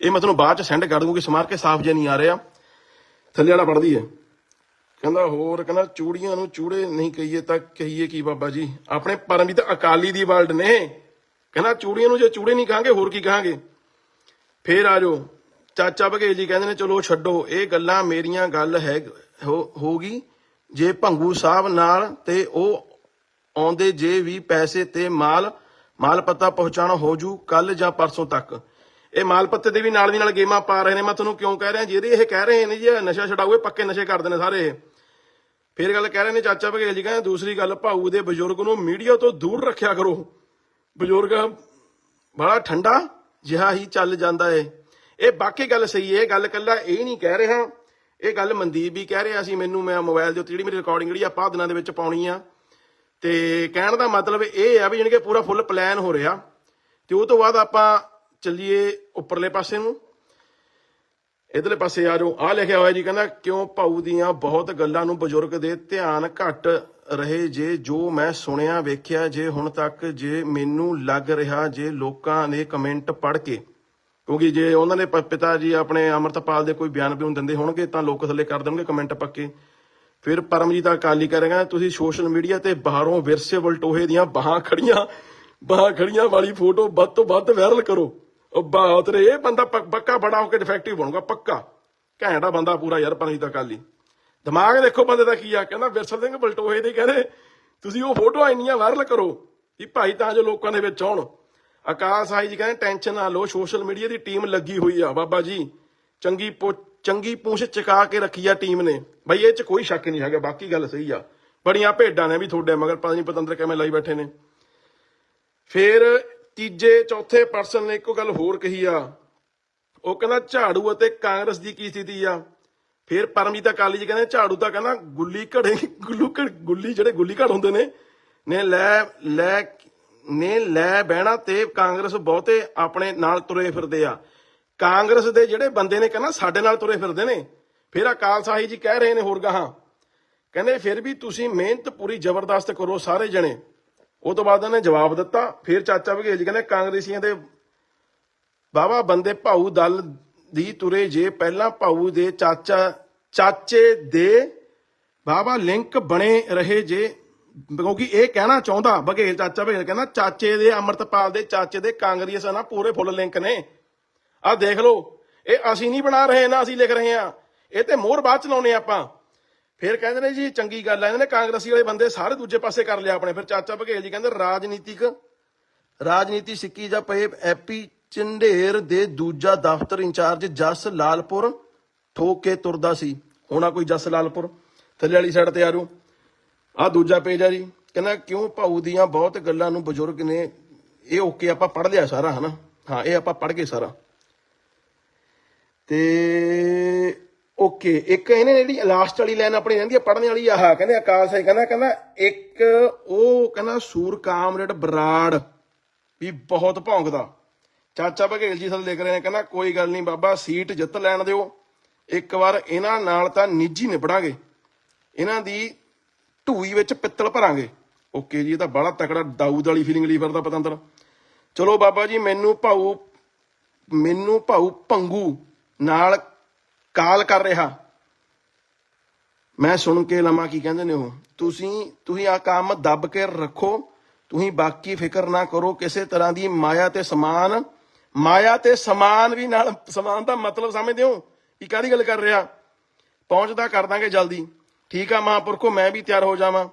ਇਹ ਮੈਂ ਤੁਹਾਨੂੰ ਬਾਅਦ ਚ ਸੈਂਡ ਕਰ ਦੂੰਗੀ ਸਮਾਰ ਕੇ ਸਾਫ਼ ਜੇ ਨਹੀਂ ਆ ਰਿਹਾ, ਥੱਲੇ ਵਾਲਾ ਪੜਦੀ ਹੈ। ਕਹਿੰਦਾ ਹੋਰ, ਕਹਿੰਦਾ ਚੂੜੀਆਂ ਨੂੰ ਚੂੜੇ ਨਹੀਂ ਕਹੀਏ ਤਾਂ ਕਹੀਏ ਕੀ ਬਾਬਾ ਜੀ? ਆਪਣੇ ਪਰਮਿਤ ਅਕਾਲੀ ਦੀ ਵਰਲਡ ਨੇ। ਕਹਿੰਦਾ ਚੂੜੀਆਂ ਨੂੰ ਜੇ ਚੂੜੇ ਨਹੀਂ ਕਹਾਂਗੇ, ਹੋਰ ਕੀ ਕਹਾਂਗੇ? ਫੇਰ ਆ ਜਾਓ। ਚਾਚਾ ਬਘੇਲ ਜੀ ਕਹਿੰਦੇ ਨੇ, ਚਲੋ ਛੱਡੋ, ਇਹ ਗੱਲਾਂ ਮੇਰੀਆਂ ਗੱਲ ਹੈ, ਹੋ- ਹੋਗੀ ਜੇ ਭੰਗੂ ਸਾਹਿਬ ਨਾਲ ਤੇ ਉਹ ਆਉਂਦੇ ਜੇ ਵੀ ਪੈਸੇ ਤੇ ਮਾਲ ਮਾਲ ਪੱਤਾ ਪਹੁੰਚਾਣਾ ਹੋ ਜੂ ਕੱਲ ਜਾਂ ਪਰਸੋਂ ਤੱਕ। ਇਹ ਮਾਲ ਪੱਤੇ ਦੇ ਵੀ ਨਾਲ ਦੀ ਨਾਲ ਗੇਮਾਂ ਪਾ ਰਹੇ ਨੇ। ਮੈਂ ਤੁਹਾਨੂੰ ਕਿਉਂ ਕਹਿ ਰਿਹਾ ਜਿਹੜੇ ਇਹ ਕਹਿ ਰਹੇ ਨੇ ਜੀ ਨਸ਼ਾ ਛਡਾਊਏ ਪੱਕੇ ਨਸ਼ੇ ਕਰਦੇ ਨੇ ਸਾਰੇ। ਇਹ ਫੇਰ ਗੱਲ ਕਹਿ ਰਹੇ ਨੇ ਚਾਚਾ ਬਘੇਲ ਜੀ, ਕਹਿੰਦੇ ਦੂਸਰੀ ਗੱਲ, ਭਾਊ ਦੇ ਬਜ਼ੁਰਗ ਨੂੰ ਮੀਡੀਆ ਤੋਂ ਦੂਰ ਰੱਖਿਆ ਕਰੋ। ਬਜ਼ੁਰਗ ਬੜਾ ਠੰਡਾ ਜਿਹਾ ਹੀ ਚੱਲ ਜਾਂਦਾ ਏ। ਇਹ ਬਾਕੀ ਗੱਲ ਸਹੀ ਏ, ਇਹ ਗੱਲ ਕੱਲਾ ਇਹ ਨਹੀਂ ਕਹਿ ਰਿਹਾ। ਇਹ ਗੱਲ ਮਨਦੀਪ ਵੀ ਕਹਿ ਰਿਹਾ ਸੀ, ਮੈਨੂੰ ਮੈਂ ਮੋਬਾਈਲ ਦੇ ਉੱਤੇ ਜਿਹੜੀ ਮੇਰੀ ਰਿਕਾਰਡਿੰਗ ਜਿਹੜੀ ਆਪਾਂ ਦਿਨਾਂ ਦੇ ਵਿੱਚ ਪਾਉਣੀ ਆ। ਤੇ ਕਹਿਣ ਦਾ ਮਤਲਬ ਇਹ ਆ ਵੀ ਜਾਣੀ ਕਿ ਪੂਰਾ ਫੁੱਲ ਪਲਾਨ ਹੋ ਰਿਹਾ। ਤੇ ਉਹ ਤੋਂ ਬਾਅਦ ਆਪਾਂ ਚੱਲੀਏ ਉੱਪਰਲੇ ਪਾਸੇ ਨੂੰ। ਇਧਰਲੇ ਪਾਸੇ ਆ ਜਾਓ। ਆ ਲਿਖਿਆ ਹੋਇਆ ਜੀ, ਕਹਿੰਦਾ, ਕਿਉਂ ਭਾਊ ਦੀਆਂ ਬਹੁਤ ਗੱਲਾਂ ਨੂੰ ਬਜ਼ੁਰਗ ਦੇ ਧਿਆਨ ਘੱਟ ਰਹੇ ਜੇ ਜੋ ਮੈਂ ਸੁਣਿਆ, ਵੇਖਿਆ, ਜੇ ਹੁਣ ਤੱਕ ਜੇ ਮੈਨੂੰ ਲੱਗ ਰਿਹਾ, ਜੇ ਲੋਕਾਂ ਦੇ ਕਮੈਂਟ ਪੜ੍ਹ ਕੇ। ਕਿਉਂਕਿ ਜੇ ਉਹਨਾਂ ਦੇ ਪਿਤਾ ਜੀ ਆਪਣੇ ਅਮਰਤਪਾਲ ਦੇ ਕੋਈ ਬਿਆਨ ਬਿਊਨ ਦਿੰਦੇ ਹੋਣਗੇ, ਤਾਂ ਲੋਕ ਥੱਲੇ ਕਰ ਦੇਣਗੇ ਕਮੈਂਟ ਪੱਕੇ। ਫਿਰ ਪਰਮਜੀਤ ਅਕਾਲੀ ਕਰੇਗਾ ਤੁਸੀਂ ਸੋਸ਼ਲ ਮੀਡੀਆ ਤੇ ਬਾਹਰੋਂ ਵਿਰਸੇ ਵਲਟੋਹੇ ਦੀਆਂ ਬਾਹਾਂ ਖੜੀਆਂ ਬਾਹਾਂ ਖੜੀਆਂ ਵਾਲੀ ਫੋਟੋ ਵੱਧ ਤੋਂ ਵੱਧ ਵਾਇਰਲ ਕਰੋ। ਉਹ ਬਾਤ ਰੇ, ਇਹ ਬੰਦਾ ਪੱਕਾ ਬੜਾ ਹੋ ਕੇ ਡਿਫੈਕਟਿਵ ਬਣੂਗਾ, ਪੱਕਾ। ਘੈਂਟਾ ਬੰਦਾ ਪੂਰਾ ਯਾਰ ਪਰਮਜੀਤ ਅਕਾਲੀ ਦਿਮਾਗ ਦੇਖੋ ਬੰਦੇ ਦਾ ਕੀ ਆ, ਕਹਿੰਦਾ ਵਿਰਸਲ ਸਿੰਘ ਵਲਟੋਹੇ ਦੇ ਕਹਿੰਦੇ, ਤੁਸੀਂ ਉਹ ਫੋਟੋਆਂ ਇੰਨੀਆਂ ਵਾਇਰਲ ਕਰੋ ਕਿ ਭਾਈ ਤਾਂ ਜੋ ਲੋਕਾਂ ਦੇ ਵਿੱਚ ਆਉਣ। ਅਕਾਲ ਸਾਈ ਜੀ ਕਹਿੰਦੇ, ਟੈਨਸ਼ਨ ਨਾ ਲਓ, ਸੋਸ਼ਲ ਮੀਡੀਆ ਦੀ ਟੀਮ ਲੱਗੀ ਹੋਈ ਆ, ਬਾਬਾ ਜੀ। ਚੰਗੀ ਪੁ- ਚੰਗੀ ਪੂੰਛ ਚਕਾ ਕੇ ਰੱਖੀ ਆ ਟੀਮ ਨੇ। ਬਈ ਇਹ ਚ ਕੋਈ ਸ਼ੱਕ ਨਹੀਂ ਹੈਗਾ, ਬਾਕੀ ਗੱਲ ਸਹੀ ਆ। ਬੜੀਆਂ ਭੇਡਾਂ ਨੇ ਵੀ ਤੁਹਾਡੇ ਮਗਰ, ਪਤਾ ਨਹੀਂ ਪਤੰਦਰ ਕਿਵੇਂ ਲਾਈ ਬੈਠੇ ਨੇ। ਫਿਰ ਤੀਜੇ, ਚੌਥੇ ਪਰਸਨ ਨੇ ਇੱਕੋ ਗੱਲ ਹੋਰ ਕਹੀ ਆ। ਉਹ ਕਹਿੰਦਾ, ਝਾੜੂ ਅਤੇ ਕਾਂਗਰਸ ਦੀ ਕੀ ਸਥਿਤੀ ਆ? ਫਿਰ ਪਰਮਜੀਤ ਅਕਾਲੀ ਜੀ ਕਹਿੰਦੇ, ਝਾੜੂ ਤਾਂ ਕਹਿੰਦਾ, ਗੁੱਲੀ ਘੜੇ, ਗੁੱਲੂ ਘੜ, ਗੁੱਲੀ ਜਿਹੜੇ ਗੁੱਲੀ ਘੜ ਹੁੰਦੇ ਨੇ ਨੇ ਲੈ ਲੈ, ਨੇ ਲੈ ਬਹਿਣਾ ਤੇ ਕਾਂਗਰਸ ਬਹੁਤੇ ਆਪਣੇ ਨਾਲ ਤੁਰੇ ਫਿਰਦੇ ਆ। ਕਾਂਗਰਸ ਦੇ ਜਿਹੜੇ ਬੰਦੇ ਨੇ ਕਹਿੰਦਾ, ਸਾਡੇ ਨਾਲ ਤੁਰੇ ਫਿਰਦੇ ਨੇ। ਫਿਰ ਅਕਾਲ ਸਾਹੀ ਜੀ ਕਹਿ ਰਹੇ ਨੇ ਹੋਰ ਗਾਹਾਂ। ਕਹਿੰਦੇ, ਫਿਰ ਵੀ ਤੁਸੀਂ ਮਿਹਨਤ ਪੂਰੀ ਜ਼ਬਰਦਸਤ ਕਰੋ ਸਾਰੇ ਜਣੇ। ਉਹ ਤੋਂ ਬਾਅਦ ਉਹਨੇ ਜਵਾਬ ਦਿੱਤਾ, ਫਿਰ ਚਾਚਾ ਬਘੇਲ ਜੀ ਕਹਿੰਦੇ, ਕਾਂਗਰਸੀਆਂ ਦੇ ਬਾਬਾ ਬੰਦੇ ਭਾਊ ਦਲ ਦੀ ਤੁਰੇ ਜੇ, ਪਹਿਲਾਂ ਭਾਊ ਦੇ ਚਾਚਾ, ਚਾਚੇ ਦੇ ਬਾਬਾ ਲਿੰਕ ਬਣੇ ਰਹੇ ਜੇ। ਕਿਉਂਕਿ ਇਹ ਕਹਿਣਾ ਚਾਹੁੰਦਾ ਬਘੇਲ ਚਾਚਾ ਬਘੇਲ ਕਹਿੰਦਾ, ਚਾਚੇ ਦੇ, ਅਮਰਤਪਾਲ ਦੇ, ਚਾਚੇ ਦੇ ਕਾਂਗਰਸ ਨਾਲ ਪੂਰੇ ਫੁੱਲ ਲਿੰਕ ਨੇ। ਆਹ ਦੇਖ ਲਓ, ਇਹ ਅਸੀਂ ਨਹੀਂ ਬਣਾ ਰਹੇ, ਨਾ ਅਸੀਂ ਲਿਖ ਰਹੇ ਆ ਇਹ ਤੇ ਮੋਹਰ ਬਾਅਦ ਚ ਲਾਉਨੇ ਆਪਾਂ। ਫਿਰ ਕਹਿੰਦੇ ਨੇ ਜੀ, ਚੰਗੀ ਗੱਲ ਆ। ਇਹਨਾਂ ਨੇ ਕਾਂਗਰਸੀ ਵਾਲੇ ਬੰਦੇ ਸਾਰੇ ਦੂਜੇ ਪਾਸੇ ਕਰ ਲਿਆ ਆਪਣੇ। ਫਿਰ ਚਾਚਾ ਬਘੇਲ ਜੀ ਕਹਿੰਦੇ ਰਾਜਨੀਤਿਕ, ਰਾਜਨੀਤੀ ਸਿੱਕੀ ਜਾਂ ਪਏ ਐਪੀ ਚੰਡੇਰ ਦੇ ਦੂਜਾ ਦਫ਼ਤਰ ਇੰਚਾਰਜ ਜਸ ਲਾਲਪੁਰ ਠੋਕ ਕੇ ਤੁਰਦਾ ਸੀ। ਹੋਣਾ ਕੋਈ ਜਸ ਲਾਲਪੁਰ? ਥੱਲੇ ਵਾਲੀ ਸਾਈਡ ਤੇ ਆ ਜਾਓ। ਆ ਦੂਜਾ ਪੇਜ ਆ ਜੀ। ਕਹਿੰਦਾ, ਕਿਉਂ ਭਾਊ ਦੀਆਂ ਬਹੁਤ ਗੱਲਾਂ ਨੂੰ ਬਜ਼ੁਰਗ ਨੇ, ਇਹ ਓਕੇ ਆਪਾਂ ਪੜ ਲਿਆ ਸਾਰਾ, ਹਨਾ? ਹਾਂ, ਇਹ ਆਪਾਂ ਪੜ ਗਏ ਸਾਰਾ। ਤੇ ਓਕੇ, ਇੱਕ ਇਹਨੇ ਜਿਹੜੀ ਲਾਸਟ ਵਾਲੀ ਲਾਈਨ ਆਪਣੀ ਰਹਿੰਦੀ ਆ, ਪੜ੍ਹਨ ਵਾਲੀ ਆਹ, ਕਹਿੰਦੇ ਅਕਾਲ ਹੈ ਕਹਿੰਦਾ ਕਹਿੰਦਾ, ਇੱਕ ਉਹ ਕਹਿੰਦਾ ਸੂਰ ਕਾਮਰੇਡ ਬਰਾੜ, ਵੀ ਬਹੁਤ ਭੌਂਕਦਾ। ਚਾਚਾ ਬਘੇਲ ਜੀ ਥੱਲੇ ਲਿਖ ਰਹੇ ਨੇ, ਕਹਿੰਦਾ, ਕੋਈ ਗੱਲ ਨਹੀਂ ਬਾਬਾ, ਸੀਟ ਜਿੱਤ ਲੈਣ ਦਿਓ। ਇੱਕ ਵਾਰ ਇਹਨਾਂ ਨਾਲ ਤਾਂ ਨਿੱਜੀ ਨਿਬੜਾਂਗੇ। ਇਹਨਾਂ ਦੀ ਢੂਈ ਵਿੱਚ ਪਿੱਤਲ ਭਰਾਂਗੇ। ਓਕੇ ਜੀ, ਇਹ ਤਾਂ ਬੜਾ ਤਕੜਾ ਦਾਊਦ ਵਾਲੀ ਫੀਲਿੰਗ ਲਈ ਫਿਰਦਾ ਪਤੰਦਰ। ਚਲੋ ਬਾਬਾ ਜੀ, ਮੈਨੂੰ ਭਾਊ ਮੈਨੂੰ ਭਾਊ ਭੰਗੂ ਨਾਲ ਕਾਲ ਕਰ ਰਿਹਾ। ਮੈਂ ਸੁਣ ਕੇ ਲਮਾ ਕੀ ਕਹਿੰਦੇ ਨੇ ਉਹ। ਤੁਸੀਂ ਤੁਸੀਂ ਆ ਕੰਮ ਦੱਬ ਕੇ ਰੱਖੋ। ਤੁਸੀਂ ਬਾਕੀ ਫਿਕਰ ਨਾ ਕਰੋ। ਕਿਸੇ ਤਰ੍ਹਾਂ ਦੀ ਮਾਇਆ ਤੇ ਸਮਾਨ, ਮਾਇਆ ਤੇ ਸਮਾਨ ਵੀ ਨਾਲ, ਸਮਾਨ ਦਾ ਮਤਲਬ ਸਮਝਦੇ ਹੋ? ਕੀ ਕਾਦੀ ਗੱਲ ਕਰ ਰਿਹਾ? ਪਹੁੰਚਦਾ ਕਰ ਦਾਂਗੇ ਜਲਦੀ। ਠੀਕ ਆ ਮਹਾਂਪੁਰਖੋ, ਮੈਂ ਵੀ ਤਿਆਰ ਹੋ ਜਾਵਾਂ।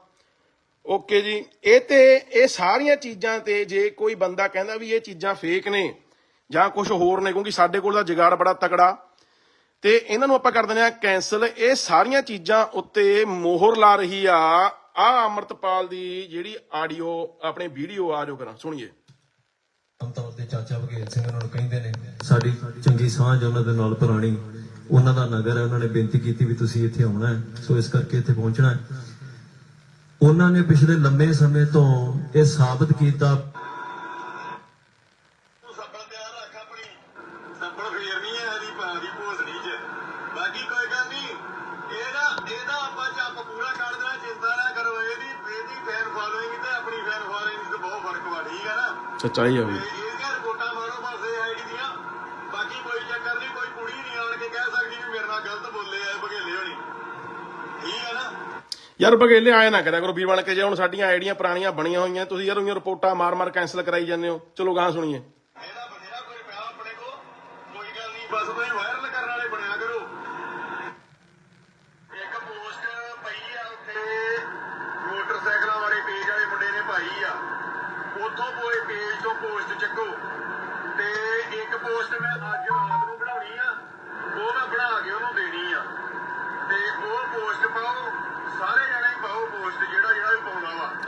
ਓਕੇ ਜੀ। ਇਹ ਤੇ, ਇਹ ਸਾਰੀਆਂ ਚੀਜ਼ਾਂ ਤੇ ਜੇ ਕੋਈ ਬੰਦਾ ਕਹਿੰਦਾ ਵੀ ਇਹ ਚੀਜ਼ਾਂ ਫੇਕ ਨੇ ਜਾਂ ਕੁਝ ਹੋਰ ਨੇ, ਕਿਉਂਕਿ ਸਾਡੇ ਕੋਲ ਦਾ ਜਗਾੜ ਬੜਾ ਤਕੜਾ। ਤੇ ਇਹਨਾਂ ਨੂੰ ਆਪਾਂ ਕਰ ਦਿੰਦੇ ਆ ਕੈਨਸਲ ਇਹ ਸਾਰੀਆਂ ਚੀਜ਼ਾਂ ਉੱਤੇ ਮੋਹਰ ਲਾ ਰਹੀ ਆ। ਆ ਅਮਰਤਪਾਲ ਦੀ ਜਿਹੜੀ ਆਡੀਓ ਆਪਣੇ ਵੀਡੀਓ ਆ ਕਰਾਂ, ਸੁਣੀਏ। ਆਮ ਤੌਰ ਤੇ ਚਾਚਾ ਬਘੇਲ ਸਿੰਘ ਉਹਨਾਂ ਨੂੰ ਕਹਿੰਦੇ ਨੇ, ਸਾਡੀ ਚੰਗੀ ਸਾਂਝ ਉਹਨਾਂ ਦੇ ਨਾਲ ਪੁਰਾਣੀ। ਉਹਨਾਂ ਦਾ ਨਗਰ ਹੈ ਉਹਨਾਂ ਨੇ ਬੇਨਤੀ ਕੀਤੀ ਵੀ ਤੁਸੀਂ ਇੱਥੇ ਆਉਣਾ ਹੈ। ਸੋ ਇਸ ਕਰਕੇ ਇੱਥੇ ਪਹੁੰਚਣਾ ਹੈ। ਉਹਨਾਂ ਨੇ ਪਿਛਲੇ ਲੰਮੇ ਸਮੇਂ ਤੋਂ ਇਹ ਸਾਬਤ ਕੀਤਾ। ਹੈ ਨਾ? ਯਾਰ ਬਗੇਲੇ ਆਏ ਨਾ ਕਰਿਆ ਕਰੋ ਵੀਰ ਬਣ ਕੇ ਜੇ ਹੁਣ ਸਾਡੀਆਂ ਆਈਡੀਆਂ ਪੁਰਾਣੀਆਂ ਬਣੀਆਂ ਹੋਈਆਂ ਤੁਸੀਂ ਯਾਰ ਉਹਦੀਆਂ ਰਿਪੋਰਟਾਂ ਮਾਰ-ਮਾਰ ਕੈਨਸਲ ਕਰਾਈ ਜਾਂਦੇ ਹੋ। ਚਲੋ ਗਾਂ ਸੁਣੀਏ।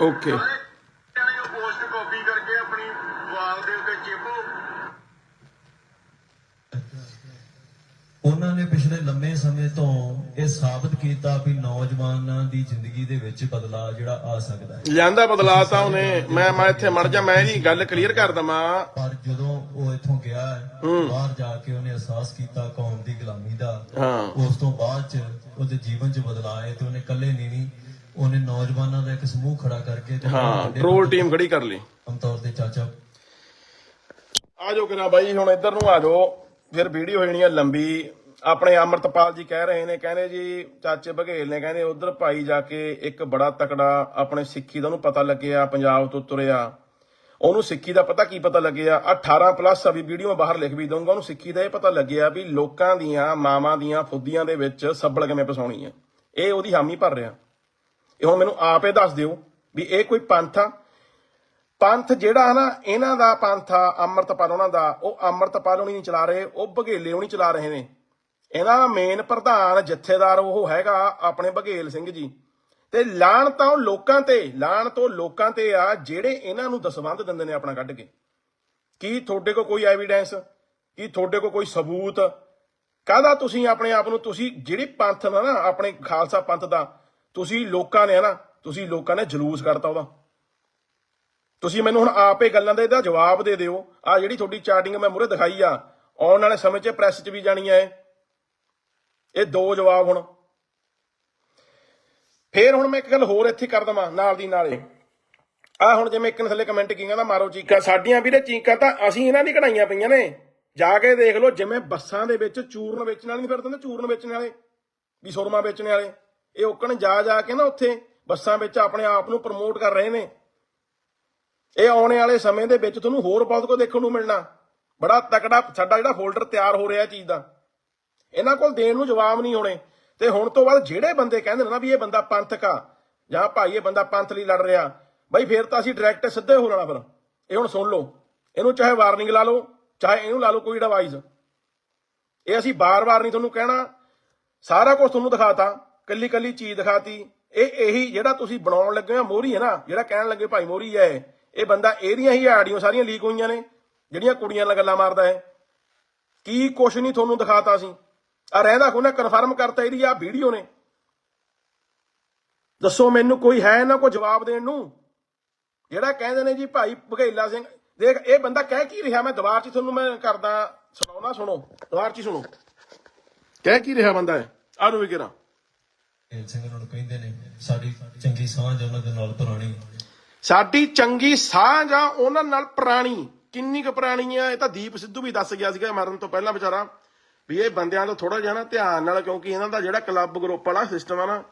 ਓਕੇ। ਸਾਰੇ ਜਣੇ ਉਹ ਪੋਸਟ ਕਾਪੀ ਕਰਕੇ ਆਪਣੀ ਵਾਲ ਦੇ ਉੱਤੇ ਚਿਪੋ ਉਹਨਾਂ ਨੇ ਪਿਛਲੇ ਲੰਮੇ ਸਮੇਂ ਤੋਂ ਇਹ ਸਾਬਤ ਕੀਤਾ ਵੀ ਨੌਜਵਾਨਾਂ ਦੀ ਜ਼ਿੰਦਗੀ ਦੇ ਵਿੱਚ ਬਦਲਾਅ ਜਿਹੜਾ ਆ ਸਕਦਾ ਹੈ। ਲਿਆਂਦਾ ਬਦਲਾ ਤਾਂ ਉਹਨੇ। ਮੈਂ ਮੈਂ ਇੱਥੇ ਮੜ ਜਾ ਮੈਂ ਇਹਦੀ ਗੱਲ ਕਲੀਅਰ ਕਰ ਦਵਾਂ। ਪਰ ਜਦੋਂ ਉਹ ਇੱਥੋਂ ਗਿਆ ਹੈ, ਬਾਹਰ ਜਾ ਕੇ ਉਹਨੇ ਅਹਿਸਾਸ ਕੀਤਾ ਕੌਮ ਦੀ ਗੁਲਾਮੀ ਦਾ ਹਾਂ। ਉਸ ਤੋਂ ਬਾਅਦ ਚ ਉਹਦੇ ਜੀਵਨ ਚ ਬਦਲਾਅ ਆਏ ਤੇ ਉਹਨੇ ਇਕੱਲੇ ਨਹੀਂ ਨਹੀਂ ਉਹਨੇ ਨੌਜਵਾਨਾਂ ਦਾ ਇੱਕ ਸਮੂਹ ਖੜਾ ਕਰਕੇ ਤੇ ਹਾਂ ਟ੍ਰੋਲ ਟੀਮ ਖੜੀ ਕਰ ਲਈ। ਆਮ ਤੌਰ ਤੇ ਚਾਚਾ ਆ ਜਾਓ ਕਿਰਾ ਬਾਈ ਹੁਣ ਇੱਧਰ ਨੂੰ ਆ ਜਾਓ। ਫਿਰ ਵੀਡੀਓ ਹੋ ਜਾਣੀ ਆ ਲੰਬੀ ਆਪਣੇ ਅਮਰਤਪਾਲ ਜੀ ਕਹਿ ਰਹੇ ਨੇ ਕਹਿੰਦੇ ਜੀ ਚਾਚੇ ਬਘੇਲ ਨੇ ਕਹਿੰਦੇ ਉਧਰ ਭਾਈ ਜਾ ਕੇ ਇੱਕ ਬੜਾ ਤਕੜਾ ਆਪਣੇ ਸਿੱਖੀ ਦਾ ਉਹਨੂੰ ਪਤਾ ਲੱਗਿਆ ਪੰਜਾਬ ਤੋਂ ਤੁਰਿਆ। ਉਹਨੂੰ ਸਿੱਖੀ ਦਾ ਪਤਾ ਕੀ ਪਤਾ ਲੱਗਿਆ? ਆਹ 18 ਪਲੱਸ ਆ ਵੀ ਵੀਡੀਓ ਬਾਹਰ ਲਿਖ ਵੀ ਦਊਂਗਾ ਉਹਨੂੰ ਸਿੱਖੀ ਦਾ ਇਹ ਪਤਾ ਲੱਗਿਆ ਵੀ ਲੋਕਾਂ ਦੀਆਂ ਮਾਵਾਂ ਦੀਆਂ ਫੁੱਦੀਆਂ ਦੇ ਵਿੱਚ ਸੱਬਲ ਕਿਵੇਂ ਪਸਾਉਣੀ ਹੈ। ਇਹ ਉਹਦੀ ਹਾਮੀ ਭਰ ਰਿਹਾ। ਇਹ ਹੁਣ ਮੈਨੂੰ ਇਹ ਦੱਸ ਦਿਓ ਵੀ ਇਹ ਕੋਈ ਪੰਥ ਆ। ਪੰਥ ਜਿਹੜਾ ਹੈ ਨਾ, ਇਹਨਾਂ ਦਾ ਪੰਥ ਆ, ਅੰਮ੍ਰਿਤਪਾਲ ਉਹਨਾਂ ਦਾ। ਉਹ ਅੰਮ੍ਰਿਤਪਾਲ ਹੋਣੀ ਨਹੀਂ ਚਲਾ ਰਹੇ, ਉਹ ਬਘੇਲੇ ਹੋਣੀ ਚਲਾ ਰਹੇ ਨੇ। ਇਹਨਾਂ ਦਾ ਮੇਨ ਪ੍ਰਧਾਨ ਜਥੇਦਾਰ ਉਹ ਹੈਗਾ ਆਪਣੇ ਬਘੇਲ ਸਿੰਘ ਜੀ। ਤੇ ਲਾਣ ਤਾਂ ਉਹ ਲੋਕਾਂ ਤੇ, ਲਾਣ ਤੋਂ ਲੋਕਾਂ ਤੇ ਆ, ਜਿਹੜੇ ਇਹਨਾਂ ਨੂੰ ਦਸਵੰਧ ਦਿੰਦੇ ਨੇ ਆਪਣਾ ਕੱਢ ਕੇ। ਕੀ ਤੁਹਾਡੇ ਕੋਲ ਕੋਈ ਐਵੀਡੈਂਸ ਕੀ ਤੁਹਾਡੇ ਕੋਲ ਕੋਈ ਸਬੂਤ? ਕਾਹਦਾ ਤੁਸੀਂ ਆਪਣੇ ਆਪ ਨੂੰ, ਤੁਸੀਂ ਜਿਹੜੀ ਪੰਥ ਦਾ ਨਾ, ਆਪਣੇ ਖਾਲਸਾ ਪੰਥ ਦਾ ਤੁਸੀਂ ਲੋਕਾਂ ਨੇ ਨਾ ਤੁਸੀਂ ਲੋਕਾਂ ਨੇ ਜਲੂਸ ਕਰਤਾ ਉਹਦਾ। ਤੁਸੀਂ ਮੈਨੂੰ ਹੁਣ ਆਪੇ ਗੱਲਾਂ ਦਾ, ਇਹਦਾ ਜਵਾਬ ਦੇ ਦਿਓ। ਆ ਜਿਹੜੀ ਤੁਹਾਡੀ ਚਾਰਟਿੰਗ ਮੈਂ ਮੂਰੇ ਦਿਖਾਈ ਆ, ਆਉਣ ਵਾਲੇ ਸਮੇਂ 'ਚ ਪ੍ਰੈਸ 'ਚ ਵੀ ਜਾਣੀ ਆ ਇਹ। ਇਹ ਦੋ ਜਵਾਬ ਹੁਣ। ਫੇਰ ਹੁਣ ਮੈਂ ਇੱਕ ਗੱਲ ਹੋਰ ਇੱਥੇ ਕਰ ਦਵਾਂ, ਨਾਲ ਦੀ ਨਾਲੇ। ਆ ਹੁਣ ਜਿਵੇਂ ਇੱਕ ਨੇ ਥੱਲੇ ਕਮੈਂਟ ਕੀ ਕਹਿੰਦਾ ਮਾਰੋ ਚੀਕਾਂ। ਸਾਡੀਆਂ ਵੀਰੇ ਚੀਕਾਂ ਤਾਂ ਅਸੀਂ ਇਹਨਾਂ ਦੀ ਕਢਾਈਆਂ ਪਈਆਂ ਨੇ। ਜਾ ਕੇ ਦੇਖ ਲਓ, ਜਿਵੇਂ ਬੱਸਾਂ ਦੇ ਵਿੱਚ ਚੂਰਨ ਵੇਚਣ ਵਾਲੇ ਨਹੀਂ ਫਿਰਦੇ ਨੇ ਚੂਰਨ ਵੇਚਣ ਵਾਲੇ, ਵੀ ਸੁਰਮਾ ਵੇਚਣ ਵਾਲੇ। ਇਹ ਓਕਣ ਜਾ ਜਾ ਕੇ ਨਾ ਉੱਥੇ ਬੱਸਾਂ ਵਿੱਚ ਆਪਣੇ ਆਪ ਨੂੰ ਪ੍ਰਮੋਟ ਕਰ ਰਹੇ ਨੇ। ਇਹ ਆਉਣੇ ਵਾਲੇ ਸਮੇਂ ਦੇ ਵਿੱਚ ਤੁਹਾਨੂੰ ਹੋਰ ਬਹੁਤ ਕੁਝ ਦੇਖਣ ਨੂੰ ਮਿਲਣਾ। ਬੜਾ ਤਕੜਾ ਸਾਡਾ ਜਿਹੜਾ ਫੋਲਡਰ ਤਿਆਰ ਹੋ ਰਿਹਾ ਚੀਜ਼ ਦਾ। ਇਹਨਾਂ ਕੋਲ ਦੇਣ ਨੂੰ ਜਵਾਬ ਨਹੀਂ ਹੋਣੇ। ਤੇ ਹੁਣ ਤੋਂ ਬਾਅਦ ਜਿਹੜੇ ਬੰਦੇ ਕਹਿੰਦੇ ਨੇ ਨਾ ਵੀ ਇਹ ਬੰਦਾ ਪੰਥਕ ਆ, ਜਾਂ ਭਾਈ ਇਹ ਬੰਦਾ ਪੰਥ ਲਈ ਲੜ ਰਿਹਾ, ਬਈ ਫੇਰ ਤਾਂ ਅਸੀਂ ਡਾਇਰੈਕਟ ਸਿੱਧੇ ਹੋ ਜਾਣਾ ਫਿਰ। ਇਹ ਹੁਣ ਸੁਣ ਲਓ। ਇਹਨੂੰ ਚਾਹੇ ਵਾਰਨਿੰਗ ਲਾ ਲਓ, ਚਾਹੇ ਇਹਨੂੰ ਲਾ ਲਓ ਕੋਈ ਡਿਵਾਈਸ ਇਹ ਅਸੀਂ ਬਾਰ-ਬਾਰ ਨਹੀਂ ਤੁਹਾਨੂੰ ਕਹਿਣਾ। ਸਾਰਾ ਕੁਝ ਤੁਹਾਨੂੰ ਦਿਖਾਤਾ। ਕੱਲੀ ਕੱਲੀ ਚੀਜ਼ ਦਿਖਾਤੀ। ਇਹ ਇਹੀ ਜਿਹੜਾ ਤੁਸੀਂ ਬਣਾਉਣ ਲੱਗੇ ਹੋ ਮੋਰੀ ਹੈ ਨਾ, ਜਿਹੜਾ ਕਹਿਣ ਲੱਗੇ ਭਾਈ ਮੋਰੀ ਹੈ ਇਹ। ਬੰਦਾ ਇਹਦੀਆਂ ਹੀ ਆਡੀਓ ਸਾਰੀਆਂ ਲੀਕ ਹੋਈਆਂ ਨੇ, ਜਿਹੜੀਆਂ ਕੁੜੀਆਂ ਨਾਲ ਗੱਲਾਂ ਮਾਰਦਾ ਹੈ। ਕੀ ਕੁਛ ਨਹੀਂ ਤੁਹਾਨੂੰ ਦਿਖਾਤਾ ਸੀ ਆ ਰਹਿੰਦਾ ਕੋਨੇ ਕਨਫਰਮ ਕਰਤਾ ਇਹਦੀ ਆ ਵੀਡੀਓ ਨੇ। ਦੱਸੋ ਮੈਨੂੰ ਕੋਈ ਹੈ ਇਹਨਾਂ ਕੋਈ ਜਵਾਬ ਦੇਣ ਨੂੰ? ਜਿਹੜਾ ਕਹਿੰਦੇ ਨੇ ਜੀ ਭਾਈ ਬਘੇਲਾ ਸਿੰਘ, ਦੇਖ, ਇਹ ਬੰਦਾ ਕਹਿ ਕੀ ਰਿਹਾ? ਮੈਂ ਦੁਬਾਰ ਚ ਤੁਹਾਨੂੰ ਮੈਂ ਕਰਦਾ, ਸੁਣਾਉਣਾ, ਸੁਣੋ। ਦੁਬਾਰ ਚ ਹੀ ਸੁਣੋ। ਕਹਿ ਕੀ ਰਿਹਾ ਬੰਦਾ ਹੈ ਆ ਨੂੰ ਵੀ ਕਿਰਾ ਇਹ ਸਿੰਘ ਉਹਨਾਂ ਨੂੰ ਕਹਿੰਦੇ ਨੇ, ਸਾਡੀ ਚੰਗੀ ਸਾਂਝ ਉਹਨਾਂ ਦੇ ਨਾਲ ਪੁਰਾਣੀ। ਸਾਡੀ ਚੰਗੀ ਸਾਂਝ ਆ ਉਹਨਾਂ ਨਾਲ ਪੁਰਾਣੀ। ਕਿੰਨੀ ਕੁ ਪੁਰਾਣੀ ਆ, ਇਹ ਤਾਂ ਦੀਪ ਸਿੱਧੂ ਵੀ ਦੱਸ ਗਿਆ ਸੀਗਾ ਮਰਨ ਤੋਂ ਪਹਿਲਾਂ ਵਿਚਾਰਾ, ਵੀ ਇਹ ਬੰਦਿਆਂ ਦਾ ਥੋੜਾ ਜਿਹਾ ਨਾ ਧਿਆਨ ਨਾਲ, ਕਿਉਂਕਿ ਇਹਨਾਂ ਦਾ ਜਿਹੜਾ ਕਲੱਬ ਗਰੁੱਪ ਵਾਲਾ ਸਿਸਟਮ ਆ ਨਾ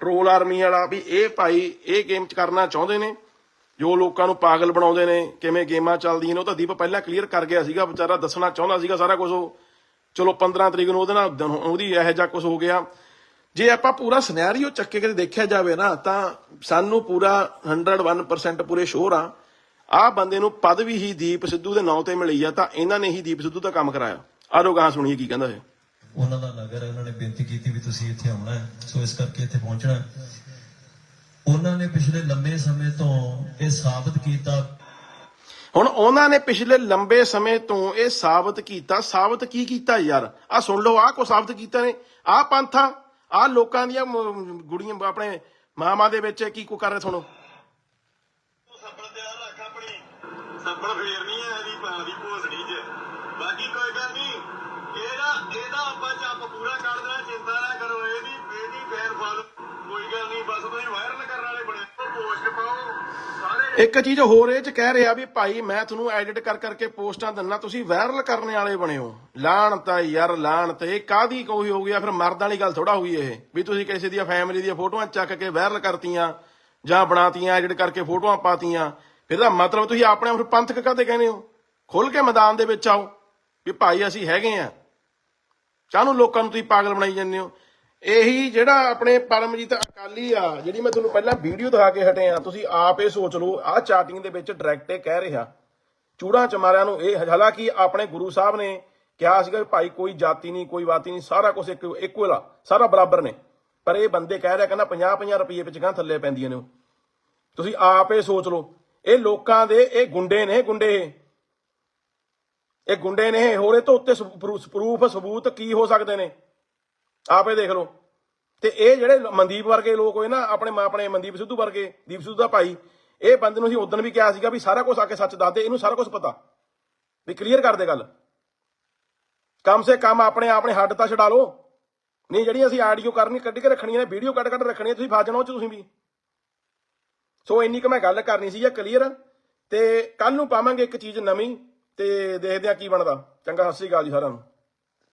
ਟਰੋਲ ਆਰਮੀ ਵਾਲਾ, ਵੀ ਇਹ ਭਾਈ ਇਹ ਗੇਮ ਚ ਕਰਨਾ ਚਾਹੁੰਦੇ ਨੇ। ਜੋ ਲੋਕਾਂ ਨੂੰ ਪਾਗਲ ਬਣਾਉਂਦੇ ਨੇ, ਕਿਵੇਂ ਗੇਮਾਂ ਚੱਲਦੀਆਂ ਨੇ, ਉਹ ਤਾਂ ਦੀਪ ਪਹਿਲਾਂ ਕਲੀਅਰ ਕਰ ਗਿਆ ਸੀਗਾ, ਵਿਚਾਰਾ ਦੱਸਣਾ ਚਾਹੁੰਦਾ ਸੀਗਾ ਸਾਰਾ ਕੁਝ ਉਹ। ਚਲੋ 15 ਤਰੀਕ ਨੂੰ ਉਹਦੇ ਨਾਲ, ਉਹਦੀ ਇਹੋ ਜਿਹਾ ਕੁਝ ਹੋ ਗਿਆ। ਜੇ ਆਪਾਂ ਪੂਰਾ ਸਿਨੈਰੀਓ ਚੱਕੇ ਕੇ ਦੇਖਿਆ ਜਾਵੇ ਨਾ ਤਾਂ ਸਾਨੂੰ ਪੂਰਾ 101% ਪੂਰੇ ਸ਼ੋਰ ਆ ਆ ਬੰਦੇ ਨੂੰ ਪਦਵੀ ਹੀ ਦੀਪ ਸਿੱਧੂ ਦੇ ਨਾਂ ਤੇ ਮਿਲੀ ਆ ਤਾਂ ਇਹਨਾਂ ਨੇ ਹੀ ਦੀਪ ਸਿੱਧੂ ਦਾ ਕੰਮ ਕਰਾਇਆ। ਆ ਲੋ ਗਾਂ ਸੁਣੀਏ ਕੀ ਕਹਿੰਦਾ ਇਹ। ਉਹਨਾਂ ਦਾ ਨਗਰ ਹੈ ਉਹਨਾਂ ਨੇ ਬੇਨਤੀ ਕੀਤੀ ਵੀ ਤੁਸੀਂ ਇੱਥੇ ਆਉਣਾ ਹੈ ਸੋ ਇਸ ਕਰਕੇ ਇੱਥੇ ਪਹੁੰਚਣਾ ਹੈ। ਉਹਨਾਂ ਨੇ ਪਿਛਲੇ ਲੰਮੇ ਸਮੇਂ ਤੋਂ ਇਹ ਸਾਬਤ ਕੀਤਾ। ਹੁਣ ਉਹਨਾਂ ਨੇ ਪਿਛਲੇ ਲੰਬੇ ਸਮੇਂ ਤੋਂ ਇਹ ਸਾਬਤ ਕੀਤਾ। ਸਾਬਤ ਕੀ ਕੀਤਾ ਯਾਰ? ਆ ਸੁਣ ਲਓ ਆ ਕੋ ਸਾਬਤ ਕੀਤਾ ਨੇ। ਆ ਪੰਥਾ ਆ ਲੋਕਾਂ ਦੀਆਂ ਮ- ਗੁੜੀਆਂ, ਆਪਣੇ ਮਾਮਾ ਦੇ ਵਿੱਚ ਕੀ ਕੋ ਕਰ ਰਹੇ ਸੁਣੋ। ਸੱਬਲ ਤਿਆਰ ਰੱਖ ਆਪਣੀ। ਸੱਬਲ ਫੇਰਨੀ ਹੈ ਇਹਦੀ ਪਾਂ ਦੀ ਭੋਸੜੀ 'ਚ। ਬਾਕੀ ਕੋਈ ਗੱਲ ਨਹੀਂ। ਇਹਦਾ ਇਹਦਾ ਆਪਾਂ ਚੱਪ ਪੂਰਾ ਕੱਢ ਦੇਣਾ, ਚਿੰਤਾ ਨਾ ਕਰੋ। ਇਹਦੀ ਇਹਦੀ ਫੇਰ ਫਲ ਕੋਈ ਗੱਲ ਨਹੀਂ, ਬਸ ਤੁਸੀਂ ਵਾਇਰਲ ਕਰਨ ਵਾਲੇ ਬਣੇ। ਪੋਸਟ ਪਾਓ। ਇੱਕ ਚੀਜ਼ ਹੋਰ ਇਹ ਚ ਕਹਿ ਰਿਹਾ ਵੀ ਭਾਈ ਮੈਂ ਤੁਹਾਨੂੰ ਐਡਿਟ ਕਰ ਕਰਕੇ ਪੋਸਟਾਂ ਦਿੰਨਾ, ਤੁਸੀਂ ਵਾਇਰਲ ਕਰਨ ਵਾਲੇ ਬਣੇ ਹੋ। ਲਾਣ ਤਾਂ ਯਾਰ ਲਾਣ ਤੇ, ਇਹ ਕਾਦੀ ਕੋਈ ਹੋ ਗਿਆ ਫਿਰ ਮਰਦ ਵਾਲੀ ਗੱਲ ਥੋੜਾ ਹੋਈ ਇਹ, ਵੀ ਤੁਸੀਂ ਕਿਸੇ ਦੀਆਂ ਫੈਮਿਲੀ ਦੀਆਂ ਫੋਟੋਆਂ ਚੱਕ ਕੇ ਵਾਇਰਲ ਕਰਤੀਆਂ, ਜਾਂ ਬਣਾਤੀਆਂ ਐਡਿਟ ਕਰਕੇ ਫੋਟੋਆਂ ਪਾਤੀਆਂ। ਫਿਰ ਦਾ ਮਤਲਬ ਤੁਸੀਂ ਆਪਣੇ ਆਪ ਨੂੰ ਪੰਥਕ ਕਾਦੇ ਕਹਿੰਦੇ ਹੋ? ਖੁੱਲ ਕੇ ਮੈਦਾਨ ਦੇ ਵਿੱਚ ਆਓ, ਵੀ ਭਾਈ ਅਸੀਂ ਹੈਗੇ ਆ। ਕਾਹਨੂੰ ਲੋਕਾਂ ਨੂੰ ਤੁਸੀਂ ਪਾਗਲ ਬਣਾਈ ਜਾਂਦੇ ਹੋ? ਇਹੀ ਜਿਹੜਾ ਆਪਣੇ ਪਰਮਜੀਤ ਅਕਾਲੀ ਆ, ਜਿਹੜੀ ਮੈਂ ਤੁਹਾਨੂੰ ਪਹਿਲਾਂ ਵੀਡੀਓ ਦਿਖਾ ਕੇ ਹਟੇ ਆ, ਤੁਸੀਂ ਆਪ ਇਹ ਸੋਚ ਲਓ, ਆਹ ਚਾਰਟਿੰਗ ਦੇ ਵਿੱਚ ਡਾਇਰੈਕਟ ਇਹ ਕਹਿ ਰਿਹਾ। ਚੂੜਾਂ ਚਮਾਰਿਆਂ ਨੂੰ ਇਹ, ਹਾਲਾਂਕਿ ਆਪਣੇ ਗੁਰੂ ਸਾਹਿਬ ਨੇ ਕਿਹਾ ਸੀਗਾ ਭਾਈ ਕੋਈ ਜਾਤੀ ਨਹੀਂ, ਕੋਈ ਬਾਤੀ ਨਹੀਂ, ਸਾਰਾ ਕੁਝ ਇੱਕ ਇਕੁਅਲ ਆ, ਸਾਰਾ ਬਰਾਬਰ ਨੇ। ਪਰ ਇਹ ਬੰਦੇ ਕਹਿ ਰਿਹਾ ਕਹਿੰਦਾ 50 50 ਰੁਪਏ ਵਿੱਚ ਗਾਂ ਥੱਲੇ ਪੈਂਦੀਆਂ ਨੇ ਉਹ। ਤੁਸੀਂ ਆਪ ਇਹ ਸੋਚ ਲਓ, ਇਹ ਲੋਕਾਂ ਦੇ, ਇਹ ਗੁੰਡੇ ਨੇ ਗੁੰਡੇ। ਇਹ ਗੁੰਡੇ ਨੇ, ਹੋਰ ਇਹ ਤੋਂ ਉੱਤੇ ਪ੍ਰੂਫ ਸਬੂਤ ਕੀ ਹੋ ਸਕਦੇ ਨੇ? ਆਪੇ ਦੇਖ ਲਓ। ਤੇ ਇਹ ਜਿਹੜੇ ਮਨਦੀਪ ਵਰਗੇ ਲੋਕ ਹੋਏ ਨਾ, ਆਪਣੇ ਮਾਂ, ਆਪਣੇ ਮਨਦੀਪ ਸਿੱਧੂ ਵਰਗੇ, ਦੀਪ ਸਿੱਧੂ ਦਾ ਭਾਈ, ਇਹ ਬੰਦੇ ਨੂੰ ਅਸੀਂ ਉਦੋਂ ਵੀ ਕਿਹਾ ਸੀਗਾ ਵੀ ਸਾਰਾ ਕੁਝ ਆ ਕੇ ਸੱਚ ਦੱਸ ਦੇ ਇਹਨੂੰ ਸਾਰਾ ਕੁਝ ਪਤਾ। ਵੀ ਕਲੀਅਰ ਕਰ ਦੇ ਗੱਲ। ਕਮ ਸੇ ਕਮ ਆਪਣੇ ਆਪਣੇ ਹੱਡ ਤਾਂ ਛਡਾ ਲਓ। ਨਹੀਂ, ਜਿਹੜੀਆਂ ਅਸੀਂ ਆਡੀਓ ਕਰਨੀ, ਕੱਢ ਕੇ ਰੱਖਣੀਆਂ ਨੇ, ਵੀਡੀਓ ਕੱਢ ਕੱਢ ਰੱਖਣੀ ਤੁਸੀਂ ਫਸ ਜਾਣਾ ਉਹ ਚ ਤੁਸੀਂ ਵੀ। ਸੋ ਇੰਨੀ ਕੁ ਮੈਂ ਗੱਲ ਕਰਨੀ ਸੀ ਇਹ ਕਲੀਅਰ ਤੇ ਕੱਲ ਨੂੰ ਪਾਵਾਂਗੇ ਇੱਕ ਚੀਜ਼ ਨਵੀਂ, ਤੇ ਦੇਖਦੇ ਆ ਕੀ ਬਣਦਾ। ਚੰਗਾ, ਸਤਿ ਸ੍ਰੀ ਅਕਾਲ ਜੀ ਸਾਰਿਆਂ ਨੂੰ।